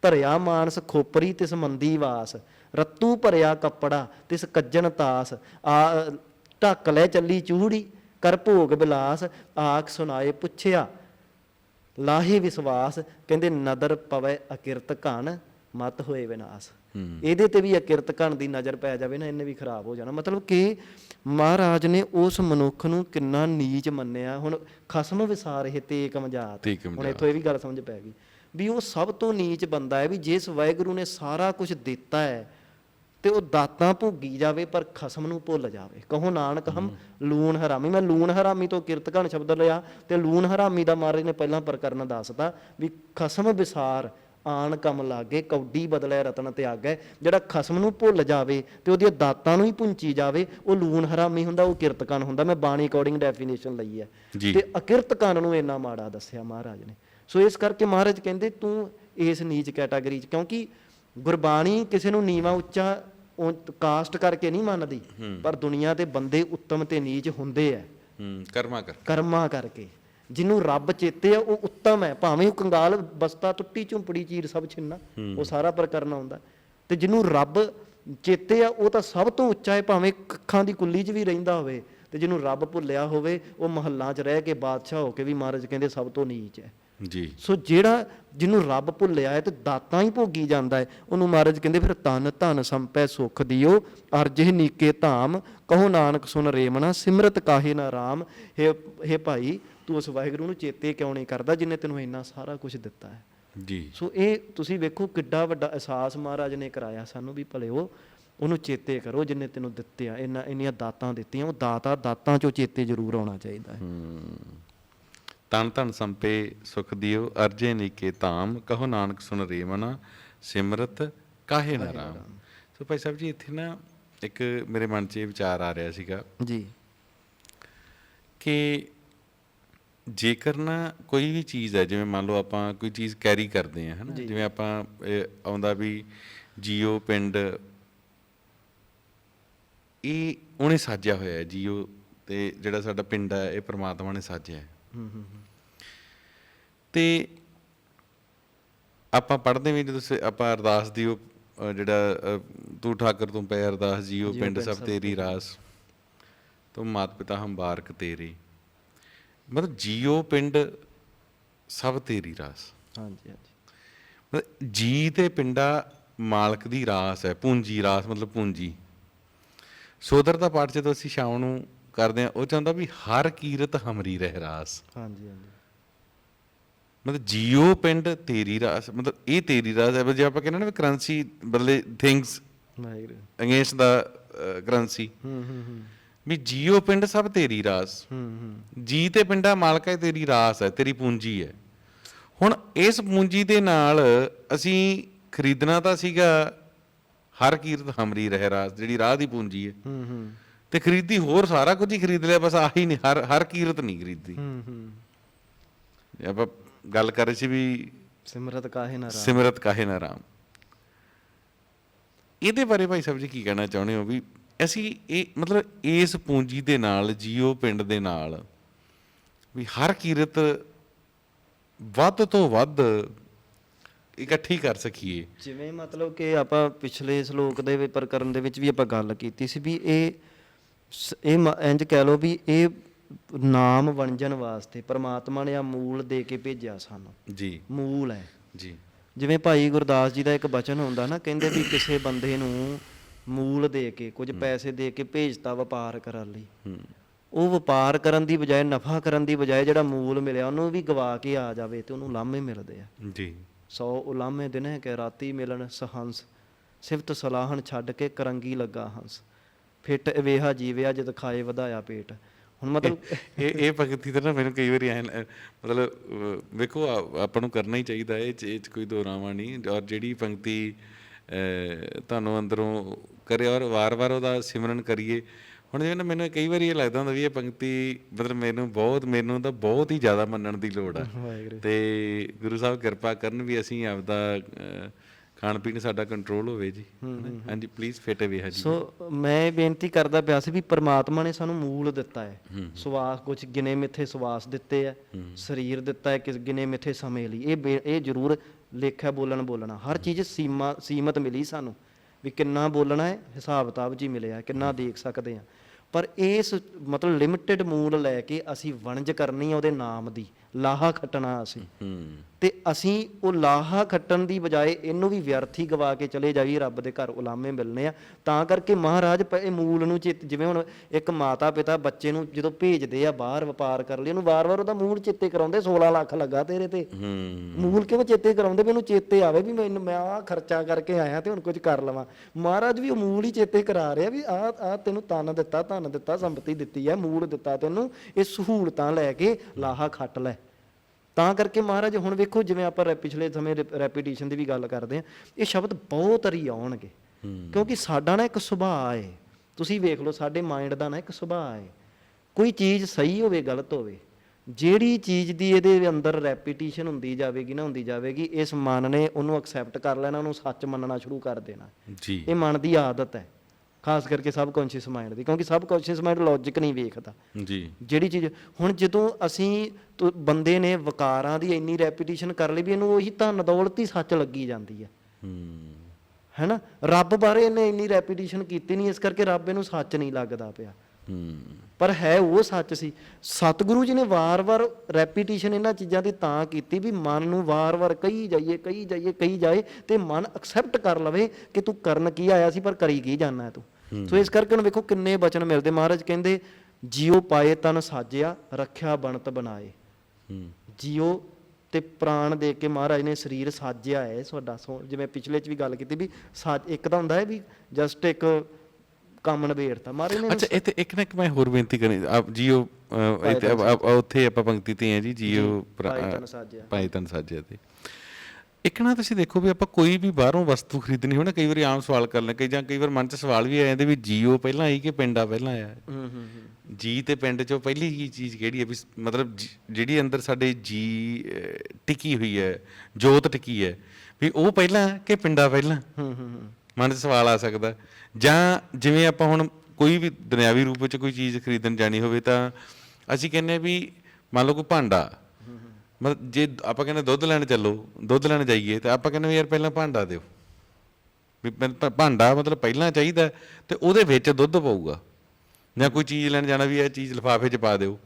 ਧਰਿਆ ਮਾਨਸ ਖੋਪਰੀ ਤਿਸ ਮੰਦੀ ਵਾਸ ਰੱਤੂ ਭਰਿਆ ਕੱਪੜਾ ਤਿਸ ਕੱਜਣ ਤਾਸ ਆ ਢੱਕ ਲੈ ਚੱਲੀ ਚੂੜੀ ਕਰ ਭੋਗ ਬਿਲਾਸ ਆਖ ਸੁਣਾਏ ਪੁੱਛਿਆ ਲਾਹੇ ਵਿਸ਼ਵਾਸ ਕਹਿੰਦੇ ਨਦਰ ਪਵੇ ਅਕਿਰਤ ਘਣ ਮਤ ਹੋਏ ਵਿਨਾਸ਼। ਇਹਦੇ ਤੇ ਵੀ ਅਕਿਰਤ ਘਣ ਦੀ ਨਜ਼ਰ ਪੈ ਜਾਵੇ ਨਾ ਇਹਨੇ ਵੀ ਖਰਾਬ ਹੋ ਜਾਣਾ। ਮਤਲਬ ਕਿ ਮਹਾਰਾਜ ਨੇ ਉਸ ਮਨੁੱਖ ਨੂੰ ਕਿੰਨਾ ਨੀਚ ਮੰਨਿਆ। ਹੁਣ ਖਸਮ ਵਿਸਾਰ ਇਹ ਤੇ ਕਮਜਾਤ ਹੁਣ ਇੱਥੋਂ ਇਹ ਵੀ ਗੱਲ ਸਮਝ ਪੈ ਗਈ ਵੀ ਉਹ ਸਭ ਤੋਂ ਨੀਚ ਬੰਦਾ ਹੈ ਵੀ ਜਿਸ ਵਾਹਿਗੁਰੂ ਨੇ ਸਾਰਾ ਕੁਝ ਦਿੱਤਾ ਹੈ ਤੇ ਉਹ ਦਾਤਾਂ ਭੋਗੀ ਜਾਵੇ ਪਰ ਖਸਮ ਨੂੰ ਭੁੱਲ ਜਾਵੇ। ਕਹੋ ਨਾਨਕ ਹਮ ਲੂਣ ਹਰਾਮੀ। ਮੈਂ ਲੂਣ ਹਰਾਮੀ ਤੋਂ ਕਿਰਤਕਣ ਸ਼ਬਦ ਲਿਆ ਤੇ ਲੂਣ ਹਰਾਮੀ ਦਾ ਮਹਾਰਾਜ ਨੇ ਪਹਿਲਾਂ ਪ੍ਰਕਰਨ ਦੱਸਤਾ ਵੀ ਖਸਮ ਵਿਸਾਰ ਆਣ ਕੰਮ ਲਾਗੇ ਕੌਡੀ ਬਦਲੇ ਰਤਨ ਤਿਆਗੈ ਜਿਹੜਾ ਖਸਮ ਨੂੰ ਭੁੱਲ ਜਾਵੇ ਤੇ ਉਹਦੀਆਂ ਦਾਤਾਂ ਨੂੰ ਹੀ ਪੁੰਚੀ ਜਾਵੇ ਉਹ ਲੂਣ ਹਰਾਮੀ ਹੁੰਦਾ ਉਹ ਕਿਰਤਕਨ ਹੁੰਦਾ। ਮੈਂ ਬਾਣੀ ਅਕੋਰਡਿੰਗ ਡੈਫੀਨੇਸ਼ਨ ਲਈ ਹੈ। ਤੇ ਅਕਿਰਤਕਨ ਨੂੰ ਇੰਨਾ ਮਾੜਾ ਦੱਸਿਆ ਮਹਾਰਾਜ ਨੇ। ਸੋ ਇਸ ਕਰਕੇ ਮਹਾਰਾਜ ਕਹਿੰਦੇ ਤੂੰ ਇਸ ਨੀਚ ਕੈਟਾਗਰੀ 'ਚ ਕਿਉਂਕਿ ਗੁਰਬਾਣੀ ਕਿਸੇ ਨੂੰ ਨੀਵਾ ਉੱਚਾ ਕਾਸਟ ਕਰਕੇ ਨਹੀਂ ਮੰਨਦੀ ਪਰ ਦੁਨੀਆ ਦੇ ਬੰਦੇ ਉੱਤਮ ਤੇ ਨੀਚ ਹੁੰਦੇ ਆ। ਹੂੰ ਕਰਮਾ ਕਰ ਕਰਮਾਂ ਕਰਕੇ। ਜਿਹਨੂੰ ਰੱਬ ਚੇਤੇ ਆ ਉਹ ਉੱਤਮ ਹੈ। ਭਾਵੇਂ ਉਹ ਕੰਗਾਲ ਬਸਤਾ ਟੁੱਟੀ ਝੁੰਪੜੀ ਚੀਰ ਸਭ ਛਿੰਨਾ। ਉਹ ਸਾਰਾ ਪ੍ਰਕਰਨ ਆਉਂਦਾ। ਤੇ ਜਿਹਨੂੰ ਰੱਬ ਚੇਤੇ ਆ ਉਹ ਤਾਂ ਸਭ ਤੋਂ ਉੱਚਾ ਹੈ ਭਾਵੇਂ ਅੱਖਾਂ ਦੀ ਕੁੱਲੀ 'ਚ ਵੀ ਰਹਿੰਦਾ ਹੋਵੇ। ਤੇ ਜਿਹਨੂੰ ਰੱਬ ਭੁੱਲਿਆ ਹੋਵੇ ਉਹ ਮਹੱਲਾਂ 'ਚ ਰਹਿ ਕੇ ਬਾਦਸ਼ਾਹ ਹੋ ਕੇ ਵੀ ਮਹਾਰਾਜ ਕਹਿੰਦੇ ਸਭ ਤੋਂ ਨੀਚ ਹੈ। ਜੀ। ਸੋ ਜਿਹੜਾ ਜਿਹਨੂੰ ਰੱਬ ਭੁੱਲਿਆ ਹੈ ਤੇ ਦਾਤਾਂ ਹੀ ਭੋਗੀ ਜਾਂਦਾ ਹੈ ਉਹਨੂੰ ਮਹਾਰਾਜ ਕਹਿੰਦੇ ਫਿਰ ਤਨ ਧਨ ਸੰਪੈ ਸੁਖ ਦਿਓ ਅਰਜੇ ਨੀਕੇ ਧਾਮ ਕਹੋ ਨਾਨਕ ਸੁਨ ਰੇਮਣਾ ਸਿਮਰਤ ਕਾਹੇ ਨਾ ਰਾਮ ਹੇ ਹੇ ਭਾਈ ਤੂੰ ਉਸ ਵਾਹਿਗੁਰੂ ਨੂੰ ਚੇਤੇ ਕਿਉਂ ਨਹੀਂ ਕਰਦਾ ਜਿਨੇ ਤੈਨੂੰ ਇੰਨਾ ਸਾਰਾ ਕੁਝ ਦਿੱਤਾ ਹੈ? ਜੀ। ਸੋ ਇਹ ਤੁਸੀਂ ਵੇਖੋ ਕਿੱਡਾ ਵੱਡਾ ਅਹਿਸਾਸ ਮਹਾਰਾਜ ਨੇ ਕਰਾਇਆ ਸਾਨੂੰ ਵੀ ਭਲਿਓ ਉਹਨੂੰ ਚੇਤੇ ਕਰੋ ਜਿਨੇ ਤੈਨੂੰ ਦਿੱਤੇ ਆ ਇੰਨਾ ਇੰਨੀਆਂ ਦਾਤਾਂ ਦਿੱਤੀਆਂ ਉਹ ਦਾਤਾ ਦਾਤਾਂ ਚੋਂ ਚੇਤੇ ਜ਼ਰੂਰ ਆਉਣਾ ਚਾਹੀਦਾ ਹੈ। ਤਨ ਤਨ ਸੰਪੇ ਸੁਖ ਦਿਓ ਅਰਜੇ ਨੀਕੇ ਧਾਮ ਕਹੋ ਨਾਨਕ ਸੁਨ ਰੇਮਨਾ ਸਿਮਰਤ ਕਾਹੇ ਨਾ ਰਾਮ। ਸੋ ਭਾਈ ਸਾਹਿਬ ਜੀ ਇੱਥੇ ਨਾ ਇੱਕ ਮੇਰੇ ਮਨ 'ਚ ਇਹ ਵਿਚਾਰ ਆ ਰਿਹਾ ਸੀਗਾ ਜੀ। ਕਿ ਜੇਕਰ ਨਾ ਕੋਈ ਵੀ ਚੀਜ਼ ਹੈ ਜਿਵੇਂ ਮੰਨ ਲਓ ਆਪਾਂ ਕੋਈ ਚੀਜ਼ ਕੈਰੀ ਕਰਦੇ ਆ ਹਨਾ? ਜਿਵੇਂ ਆਪਾਂ ਆਉਂਦਾ ਵੀ ਜੀਓ ਪਿੰਡ ਇਹ ਉਹਨੇ ਸਾਜਿਆ ਹੋਇਆ ਹੈ ਜੀਓ ਤੇ ਜਿਹੜਾ ਸਾਡਾ ਪਿੰਡ ਹੈ ਇਹ ਪ੍ਰਮਾਤਮਾ ਨੇ ਸਾਜਿਆ ਹੈ। ਹੂੰ ਹੂੰ ਤੇ ਆਪਾਂ ਪੜ੍ਹਦੇ ਵੀ ਜਦੋਂ ਆਪਾਂ ਅਰਦਾਸ ਦੀ ਉਹ ਜਿਹੜਾ ਤੂੰ ਠਾਕਰ ਤੂੰ ਪੈ ਅਰਦਾਸ ਜੀਓ ਪਿੰਡ ਸਭ ਤੇਰੀ ਰਾਸ ਤੁਮ ਮਾਤ ਪਿਤਾ ਹਮ ਬਾਰਕ ਤੇਰੇ। ਮਤਲਬ ਜੀਓ ਪਿੰਡ ਸਭ ਤੇਰੀ ਰਾਸ। ਹਾਂਜੀ ਹਾਂਜੀ। ਮਤਲਬ ਜੀ ਤੇ ਪਿੰਡਾ ਮਾਲਕ ਦੀ ਰਾਸ ਹੈ ਪੂੰਜੀ ਰਾਸ ਮਤਲਬ ਪੂੰਜੀ। ਸੋਦਰ ਦਾ ਪਾਠ ਜਦੋਂ ਅਸੀਂ ਸ਼ਾਮ ਨੂੰ ਕਰਦੇ ਆ ਉਹ ਚਾਹੁੰਦਾ ਵੀ ਹਰ ਕੀਰਤ ਹਮਰੀ ਰਹਿ ਰਾਸ। ਹਾਂਜੀ ਹਾਂਜੀ। ਮਤਲਬ ਜੀਓ ਪਿੰਡ ਤੇਰੀ ਰਾਸ ਮਤਲਬ ਇਹ ਤੇਰੀ ਰਾਸ ਹੈ ਜੇ ਆਪਾਂ ਕਹਿੰਦੇ ਨਾ ਵੀ ਕਰੰਸੀ ਬਦਲੇ ਥਿੰਗਸ ਅਗੇਂਸਟ ਦਾ ਕਰੰਸੀ। ਹੂੰ ਹੂੰ ਹੂੰ। ਵੀ ਜੀਓ ਪਿੰਡ ਸਭ ਤੇਰੀ ਰਾਸ। ਹੂੰ ਹੂੰ। ਜੀ ਤੇ ਪਿੰਡਾ ਮਾਲਕਾ ਤੇਰੀ ਰਾਸ ਹੈ ਤੇਰੀ ਪੂੰਜੀ ਹੈ। ਹੁਣ ਇਸ ਪੂੰਜੀ ਦੇ ਨਾਲ ਅਸੀਂ ਖਰੀਦਣਾ ਤਾਂ ਸੀਗਾ ਹਰ ਕੀਰਤ ਹਮਰੀ ਰਹਿ ਰਾਸ ਜਿਹੜੀ ਰਾਹ ਦੀ ਪੂੰਜੀ ਹੈ। ਹੂੰ ਹੂੰ। ਤੇ ਖਰੀਦੀ ਹੋਰ ਸਾਰਾ ਕੁਝ ਹੀ ਖਰੀਦ ਲਿਆ ਬਸ ਆਹੀ ਨਹੀਂ ਹਰ ਹਰ ਕੀਰਤ ਨਹੀਂ ਖਰੀਦੀ। ਹੂੰ ਹੂੰ। ਜੇ ਆਪਾਂ ਗੱਲ ਕਰ ਰਹੇ ਸੀ ਵੀ ਸਿਮਰਤ ਕਾਹੇ ਨਾ ਰਾਮ। ਸਿਮਰਤ ਕਾਹੇ ਨਾ ਰਾਮ। ਇਹਦੇ ਬਾਰੇ ਭਾਈ ਸਾਹਿਬ ਜੀ ਕੀ ਕਹਿਣਾ ਚਾਹੁੰਦੇ ਹੋ ਵੀ ਅਸੀਂ ਇਹ ਮਤਲਬ ਇਸ ਪੂੰਜੀ ਦੇ ਨਾਲ ਜੀਓ ਪਿੰਡ ਦੇ ਨਾਲ ਵੀ ਹਰ ਕੀਰਤ ਵੱਧ ਤੋਂ ਵੱਧ ਇਕੱਠੀ ਕਰ ਸਕੀਏ। ਜਿਵੇਂ ਮਤਲਬ ਕਿ ਆਪਾਂ ਪਿਛਲੇ ਸ਼ਲੋਕ ਦੇ ਵਿੱਚ ਪ੍ਰਕਰਨ ਦੇ ਵਿੱਚ ਵੀ ਆਪਾਂ ਗੱਲ ਕੀਤੀ ਸੀ ਵੀ ਇਹ ਇਹ ਇੰਜ ਕਹਿ ਲਓ ਵੀ ਇਹ ਨਾਮ ਵੰਜਨ ਵਾਸਤੇ ਪ੍ਰਮਾਤਮਾ ਨੇ ਆ ਮੂਲ ਦੇ ਕੇ ਭੇਜਿਆ ਸਾਨੂੰ। ਜੀ। ਮੂਲ ਹੈ। ਜੀ। ਜਿਵੇਂ ਭਾਈ ਗੁਰਦਾਸ ਜੀ ਦਾ ਇੱਕ ਬਚਨ ਹੁੰਦਾ ਨਾ ਕਹਿੰਦੇ ਵੀ ਕਿਸੇ ਬੰਦੇ ਨੂੰ ਮੂਲ ਦੇ ਕੇ ਕੁਝ ਪੈਸੇ ਦੇ ਕੇ ਭੇਜਤਾ ਵਪਾਰ ਕਰਨ ਲਈ। ਉਹ ਵਪਾਰ ਕਰਨ ਦੀ ਬਜਾਏ ਨਫਾ ਕਰਨ ਦੀ ਬਜਾਏ ਜਿਹੜਾ ਮੂਲ ਮਿਲਿਆ ਉਹਨੂੰ ਵੀ ਗਵਾ ਕੇ ਆ ਜਾਵੇ ਤੇ ਉਹਨੂੰ ਲਾਮੇ ਮਿਲਦੇ ਆ। ਜੀ। ਸੌ ਉਲਾਮੇ ਦਿਨੇ ਕਿ ਰਾਤੀ ਮਿਲਣ ਸਹੰਸ ਸਿਫਤ ਸਲਾਹਣ ਛੱਡ ਕੇ ਕਰੰਗੀ ਲੱਗਾ ਹੰਸ। ਫਿੱਟ ਅਵੇਹਾ ਜੀਵਿਆ ਜਦ ਖਾਏ ਵਧਾਇਆ ਪੇਟ। ਹੁਣ ਮਤਲਬ ਇਹ ਇਹ ਭਗਤੀ ਤਾਂ ਨਾ ਮੈਨੂੰ ਕਈ ਵਾਰੀ ਐਂ ਮਤਲਬ ਵੇਖੋ ਆਪਾਂ ਨੂੰ ਕਰਨਾ ਹੀ ਚਾਹੀਦਾ ਇਹ 'ਚ ਕੋਈ ਦੋਰਾਵਾ ਨਹੀਂ ਔਰ ਜਿਹੜੀ ਪੰਕਤੀ ਤੁਹਾਨੂੰ ਅੰਦਰੋਂ ਕਰੇ ਔਰ ਵਾਰ-ਵਾਰ ਉਹਦਾ ਸਿਮਰਨ ਕਰੀਏ। ਹੁਣ ਜਿਵੇਂ ਮੈਨੂੰ ਕਈ ਵਾਰੀ ਇਹ ਲੱਗਦਾ ਹੁੰਦਾ ਵੀ ਇਹ ਪੰਕਤੀ ਮਤਲਬ ਮੈਨੂੰ ਬਹੁਤ ਮੈਨੂੰ ਤਾਂ ਬਹੁਤ ਹੀ ਜ਼ਿਆਦਾ ਮੰਨਣ ਦੀ ਲੋੜ ਆ। ਤੇ ਗੁਰੂ ਸਾਹਿਬ ਕਿਰਪਾ ਕਰਨ ਵੀ ਅਸੀਂ ਆਪਦਾ ਖਾਣ ਪੀਣ ਸਾਡਾ ਕੰਟਰੋਲ ਹੋਵੇ ਜੀ। ਹਾਂਜੀ ਪਲੀਜ਼ ਫਿਟ ਅਵੇ ਹਾਂ ਜੀ। ਸੋ ਮੈਂ ਇਹ ਬੇਨਤੀ ਕਰਦਾ ਪਿਆ ਸੀ ਵੀ ਪ੍ਰਮਾਤਮਾ ਨੇ ਸਾਨੂੰ ਮੂਲ ਦਿੱਤਾ ਹੈ। ਸਵਾਸ ਕੁਝ ਗਿਨੇ ਮਿੱਥੇ ਸਵਾਸ ਦਿੱਤੇ ਆ। ਸਰੀਰ ਦਿੱਤਾ ਹੈ ਕਿਸ ਗਿਨੇ ਮਿੱਥੇ ਸਮੇਂ ਲਈ। ਇਹ ਇਹ ਜ਼ਰੂਰ ਲੇਖਾ ਬੋਲਣ ਬੋਲਣਾ ਹਰ ਚੀਜ਼ ਸੀਮਾ ਸੀਮਤ ਮਿਲੀ ਸਾਨੂੰ। ਵੀ ਕਿੰਨਾ ਬੋਲਣਾ ਹੈ, ਹਿਸਾਬ ਕਿਤਾਬ ਜੀ ਮਿਲਿਆ, ਕਿੰਨਾ ਦੇਖ ਸਕਦੇ ਆ ਪਰ ਇਸ ਮਤਲਬ ਲਿਮਿਟਿਡ ਮੂਲ ਲੈ ਕੇ ਅਸੀਂ ਵਣਜ ਕਰਨੀ ਆ ਉਹਦੇ ਨਾਮ ਦੀ। ਲਾਹਾ ਖੱਟਣਾ ਅਸੀਂ। ਤੇ ਅਸੀਂ ਉਹ ਲਾਹਾ ਖੱਟਣ ਦੀ ਬਜਾਏ ਇਹਨੂੰ ਵੀ ਵਿਅਰਥੀ ਗਵਾ ਕੇ ਚਲੇ ਜਾਈਏ ਰੱਬ ਦੇ ਘਰ ਉਲਾਮੇ ਮਿਲਨੇ ਆ। ਤਾਂ ਕਰਕੇ ਮਹਾਰਾਜ ਇਹ ਮੂਲ ਨੂੰ ਚਿੱਤ ਜਿਵੇਂ ਹੁਣ ਇੱਕ ਮਾਤਾ ਪਿਤਾ ਬੱਚੇ ਨੂੰ ਜਦੋਂ ਭੇਜਦੇ ਆ ਬਾਹਰ ਵਪਾਰ ਕਰਨ ਲਈ ਉਹਨੂੰ ਵਾਰ-ਵਾਰ ਉਹਦਾ ਮੂਲ ਚੇਤੇ ਕਰਾਉਂਦੇ 16 ਲੱਖ ਲੱਗਾ ਤੇਰੇ ਤੇ। ਮੂਲ ਕਿਉਂ ਚੇਤੇ ਕਰਾਉਂਦੇ ਮੈਨੂੰ ਚੇਤੇ ਆਵੇ ਵੀ ਮੈਨੂੰ ਮੈਂ ਆਹ ਖਰਚਾ ਕਰਕੇ ਆਇਆ ਤੇ ਹੁਣ ਕੁਝ ਕਰ ਲਵਾਂ। ਮਹਾਰਾਜ ਵੀ ਉਹ ਮੂਲ ਹੀ ਚੇਤੇ ਕਰਾ ਰਿਹਾ ਵੀ ਆ ਆ ਤੈਨੂੰ ਤਨ ਦਿੱਤਾ ਧਨ ਦਿੱਤਾ ਸੰਪਤੀ ਦਿੱਤੀ ਹੈ ਮੂਲ ਦਿੱਤਾ ਤੈਨੂੰ ਇਹ ਸਹੂਲਤਾਂ ਲੈ ਕੇ ਲਾਹਾ ਖੱਟ ਲੈ। ਤਾਂ ਕਰਕੇ ਮਹਾਰਾਜ ਹੁਣ ਵੇਖੋ ਜਿਵੇਂ ਆਪਾਂ ਰੈ- ਪਿਛਲੇ ਸਮੇਂ ਰੈਪੀਟੀਸ਼ਨ ਦੀ ਵੀ ਗੱਲ ਕਰਦੇ ਆ ਇਹ ਸ਼ਬਦ ਬਹੁਤ ਵਾਰੀ ਆਉਣਗੇ। ਕਿਉਂਕਿ ਸਾਡਾ ਨਾ ਇੱਕ ਸੁਭਾਅ ਹੈ ਤੁਸੀਂ ਵੇਖ ਲਓ ਸਾਡੇ ਮਾਈਂਡ ਦਾ ਨਾ ਇੱਕ ਸੁਭਾਅ ਹੈ ਕੋਈ ਚੀਜ਼ ਸਹੀ ਹੋਵੇ ਗਲਤ ਹੋਵੇ ਜਿਹੜੀ ਚੀਜ਼ ਦੀ ਇਹਦੇ ਅੰਦਰ ਰੈਪੀਟੀਸ਼ਨ ਹੁੰਦੀ ਜਾਵੇਗੀ ਨਾ ਹੁੰਦੀ ਜਾਵੇਗੀ ਇਸ ਮਨ ਨੇ ਉਹਨੂੰ ਐਕਸੈਪਟ ਕਰ ਲੈਣਾ ਉਹਨੂੰ ਸੱਚ ਮੰਨਣਾ ਸ਼ੁਰੂ ਕਰ ਦੇਣਾ। ਜੀ। ਇਹ ਮਨ ਦੀ ਆਦਤ ਹੈ। ਖਾਸ ਕਰਕੇ ਸਬ ਕੌਨਸ਼ੀਅਸ ਮਾਈਂਡ ਦੀ ਕਿਉਂਕਿ ਸਬ ਕੌਨਸ਼ੀਅਸ ਮਾਈਂਡ ਲੌਜੀਕ ਨਹੀਂ ਵੇਖਦਾ। ਜੀ। ਜਿਹੜੀ ਚੀਜ਼ ਹੁਣ ਜਦੋਂ ਅਸੀਂ ਤੋ- ਬੰਦੇ ਨੇ ਵਕਾਰਾਂ ਦੀ ਇੰਨੀ ਰੈਪੀਟੀਸ਼ਨ ਕਰ ਲਈ ਵੀ ਇਹਨੂੰ ਉਹੀ ਧਨ ਦੌਲਤ ਹੀ ਸੱਚ ਲੱਗੀ ਜਾਂਦੀ ਹੈ। ਹੂੰ। ਹੈਨਾ? ਰੱਬ ਬਾਰੇ ਇਹਨੇ ਇੰਨੀ ਰੈਪੀਟੀਸ਼ਨ ਕੀਤੀ ਨਹੀਂ ਇਸ ਕਰਕੇ ਰੱਬ ਇਹਨੂੰ ਸੱਚ ਨਹੀਂ ਲੱਗਦਾ ਪਿਆ। ਹੂੰ। ਪਰ ਹੈ ਉਹ ਸੱਚ ਸੀ। ਸਤਿਗੁਰੂ ਜੀ ਨੇ ਵਾਰ-ਵਾਰ ਰੈਪੀਟੀਸ਼ਨ ਇਹਨਾਂ ਚੀਜ਼ਾਂ ਦੀ ਤਾਂ ਕੀਤੀ ਵੀ ਮਨ ਨੂੰ ਵਾਰ-ਵਾਰ ਕਹੀ ਜਾਈਏ ਕਹੀ ਜਾਈਏ ਕਹੀ ਜਾਏ ਤੇ ਮਨ ਐਕਸੈਪਟ ਕਰ ਲਵੇ ਕਿ ਤੂੰ ਕਰਨ ਕੀ ਆਇਆ ਸੀ ਪਰ ਕਰੀ ਕੀ ਜਾਣਾ ਹੈ। ਤੂੰ ਸੋ ਇਸ ਕਰਕੇ ਹੁਣ ਵੇਖੋ ਕਿੰਨੇ ਬਚਨ ਮਿਲਦੇ। ਮਹਾਰਾਜ ਕਹਿੰਦੇ ਜਿਉ ਪਾਏ ਤਨ ਸਾਜਿਆ ਰੱਖਿਆ ਬਣਤ ਬਣਾਏ। ਜਿਉ ਤੇ ਪ੍ਰਾਣ ਦੇ ਕੇ ਮਹਾਰਾਜ ਨੇ ਸਰੀਰ ਸਾਜਿਆ ਹੈ। ਤੁਹਾਡਾ ਜਿਵੇਂ ਪਿਛਲੇ ਚ ਵੀ ਗੱਲ ਕੀਤੀ ਵੀ ਸਾਜ ਇੱਕ ਤਾਂ ਹੁੰਦਾ ਹੈ ਵੀ ਜਸਟ ਇੱਕ ਕੰਮ ਨਵੇੜਤਾ ਮਹਾਰਾਜ ਨੇ ਅੱਛਾ ਇੱਥੇ ਇੱਕ ਨਾ ਇੱਕ ਮੈਂ ਹੋਰ ਬੇਨਤੀ ਕਰਨੀ ਆਪ ਜੀਓ ਇੱਥੇ ਉੱਥੇ ਆਪਾਂ ਪੰਕਤੀ ਤੇ ਆ ਜੀ ਜੀਓ ਪਾਏ ਤਨ ਸਾਜਿਆ। ਤੇ। ਇੱਕ ਨਾ ਤੁਸੀਂ ਦੇਖੋ ਵੀ ਆਪਾਂ ਕੋਈ ਵੀ ਬਾਹਰੋਂ ਵਸਤੂ ਖਰੀਦਣੀ ਹੋਣਾ ਕਈ ਵਾਰੀ ਆਮ ਸਵਾਲ ਕਰ ਲੈ ਕਈ ਜਾਂ ਕਈ ਵਾਰ ਮਨ 'ਚ ਸਵਾਲ ਵੀ ਆ ਜਾਂਦੇ ਵੀ ਜੀਓ ਪਹਿਲਾਂ ਆਈ ਕਿ ਪਿੰਡਾ ਪਹਿਲਾਂ ਆਇਆ? ਹੂੰ ਹੂੰ ਹੂੰ। ਜੀ ਤੇ ਪਿੰਡ 'ਚੋਂ ਪਹਿਲੀ ਹੀ ਚੀਜ਼ ਕਿਹੜੀ ਹੈ ਵੀ ਮਤਲਬ ਜਿਹੜੀ ਅੰਦਰ ਸਾਡੇ ਜੀ ਟਿਕੀ ਹੋਈ ਹੈ ਜੋਤ ਟਿਕੀ ਹੈ ਵੀ ਉਹ ਪਹਿਲਾਂ ਕਿ ਪਿੰਡਾ ਪਹਿਲਾਂ? ਹੂੰ ਹੂੰ ਹੂੰ। ਮਨ 'ਚ ਸਵਾਲ ਆ ਸਕਦਾ। ਜਾਂ ਜਿਵੇਂ ਆਪਾਂ ਹੁਣ ਕੋਈ ਵੀ ਦੁਨਿਆਵੀ ਰੂਪ ਵਿੱਚ ਕੋਈ ਚੀਜ਼ ਖਰੀਦਣ ਜਾਣੀ ਹੋਵੇ ਤਾਂ ਅਸੀਂ ਕਹਿੰਦੇ ਹਾਂ ਵੀ ਮੰਨ ਲਓ ਕੋਈ ਭਾਂਡਾ ਮਤਲਬ ਜੇ ਆਪਾਂ ਕਹਿੰਦੇ ਦੁੱਧ ਲੈਣ ਚੱਲੋ, ਦੁੱਧ ਲੈਣ ਜਾਈਏ ਤਾਂ ਆਪਾਂ ਕਹਿੰਦੇ ਵੀ ਯਾਰ ਪਹਿਲਾਂ ਭਾਂਡਾ ਦਿਓ। ਵੀ ਭਾਂਡਾ ਮਤਲਬ ਪਹਿਲਾਂ ਚਾਹੀਦਾ ਤੇ ਉਹਦੇ ਵਿੱਚ ਦੁੱਧ ਪਊਗਾ। ਜਾਂ ਕੋਈ ਚੀਜ਼ ਲੈਣ ਜਾਣਾ ਵੀ ਇਹ ਚੀਜ਼ ਲਿਫਾਫੇ 'ਚ ਪਾ ਦਿਓ,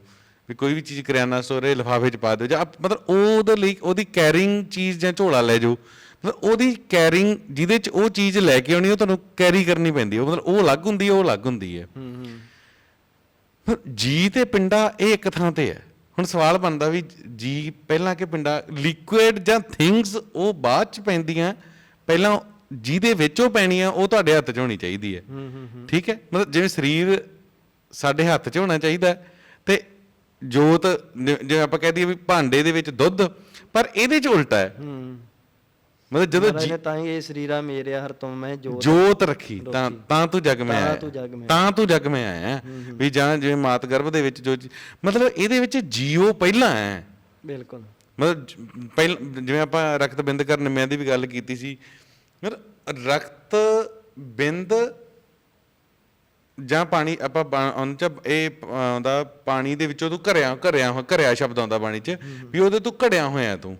ਵੀ ਕੋਈ ਵੀ ਚੀਜ਼ ਕਰਿਆਨਾ ਸਟੋਰ ਹੈ ਲਿਫਾਫੇ 'ਚ ਪਾ ਦਿਓ ਜਾਂ ਮਤਲਬ ਉਹਦੇ ਲਈ, ਉਹਦੀ ਕੈਰਿੰਗ ਚੀਜ਼ ਜਾਂ ਝੋਲਾ ਲੈ ਜਾਓ। ਮਤਲਬ ਉਹਦੀ ਕੈਰਿੰਗ ਜਿਹਦੇ 'ਚ ਉਹ ਚੀਜ਼ ਲੈ ਕੇ ਆਉਣੀ ਉਹ ਤੁਹਾਨੂੰ ਕੈਰੀ ਕਰਨੀ ਪੈਂਦੀ ਹੈ। ਉਹ ਮਤਲਬ ਉਹ ਅਲੱਗ ਹੁੰਦੀ ਹੈ ਉਹ ਅਲੱਗ ਹੁੰਦੀ ਹੈ। ਹੂੰ ਹੂੰ। ਪਰ ਜੀ ਤੇ ਪਿੰਡਾ ਇਹ ਇੱਕ ਥਾਂ ਤੇ ਹੈ। ਹੁਣ ਸਵਾਲ ਬਣਦਾ ਵੀ ਜੀ ਪਹਿਲਾਂ ਕਿ ਪਿੰਡਾ ਲਿਕੁਇਡ ਜਾਂ ਥਿੰਗਸ ਉਹ ਬਾਅਦ ਚ ਪੈਂਦੀਆਂ ਪਹਿਲਾਂ ਜਿਹਦੇ ਵਿੱਚ ਉਹ ਪੈਣੀਆਂ ਉਹ ਤੁਹਾਡੇ ਹੱਥ 'ਚ ਹੋਣੀ ਚਾਹੀਦੀ ਹੈ। ਹੂੰ ਹੂੰ ਠੀਕ ਹੈ? ਮਤਲਬ ਜਿਵੇਂ ਸਰੀਰ ਸਾਡੇ ਹੱਥ 'ਚ ਹੋਣਾ ਚਾਹੀਦਾ ਤੇ ਜੋਤ ਜਿਵੇਂ ਆਪਾਂ ਕਹਿ ਦਈਏ ਵੀ ਭਾਂਡੇ ਦੇ ਵਿੱਚ ਦੁੱਧ ਪਰ ਇਹਦੇ 'ਚ ਉਲਟਾ ਹੈ। ਹੂੰ। ਮਤਲਬ ਜਦੋਂ ਮਹਾਰਾਜ ਨੇ ਤਾਂ ਹੀ ਇਹ ਸਰੀਰਾ ਮੇਰੇ ਹਰ ਤੋਂ ਮੈਂ ਜੋਤ ਰੱਖੀ ਤਾਂ ਤਾਂ ਤੂੰ ਜਗ ਮੈਂ ਆਇਆ। ਤੂੰ ਮੈਂ ਤਾਂ ਜਗ ਮੈਂ ਆਇਆ। ਵੀ ਜਾਂ ਜਿਵੇਂ ਮਾਤ ਗਰਭ ਦੇ ਵਿੱਚ ਜੋ ਮਤਲਬ ਇਹਦੇ ਵਿੱਚ ਜੀਓ ਪਹਿਲਾਂ ਹੈ। ਬਿਲਕੁਲ। ਮਤਲਬ ਪਹਿਲ ਜਿਵੇਂ ਆਪਾਂ ਰਕਤ ਬਿੰਦ ਕਰਨ ਨਿੰਮਿਆਂ ਦੀ ਵੀ ਗੱਲ ਕੀਤੀ ਸੀ। ਮਤਲਬ ਰਕਤ ਬਿੰਦ ਜਾਂ ਪਾਣੀ ਆਪਾਂ ਉਹਨ ਚ ਇਹ ਆਉਂਦਾ ਪਾਣੀ ਦੇ ਵਿੱਚੋਂ ਤੂੰ ਘਰਿਆ ਘਰਿਆ ਘਰਿਆ ਸ਼ਬਦ ਆਉਂਦਾ ਬਾਣੀ ਚ। ਵੀ ਉਹਦੇ ਤੂੰ ਘੜਿਆ ਹੋਇਆ ਤੂੰ।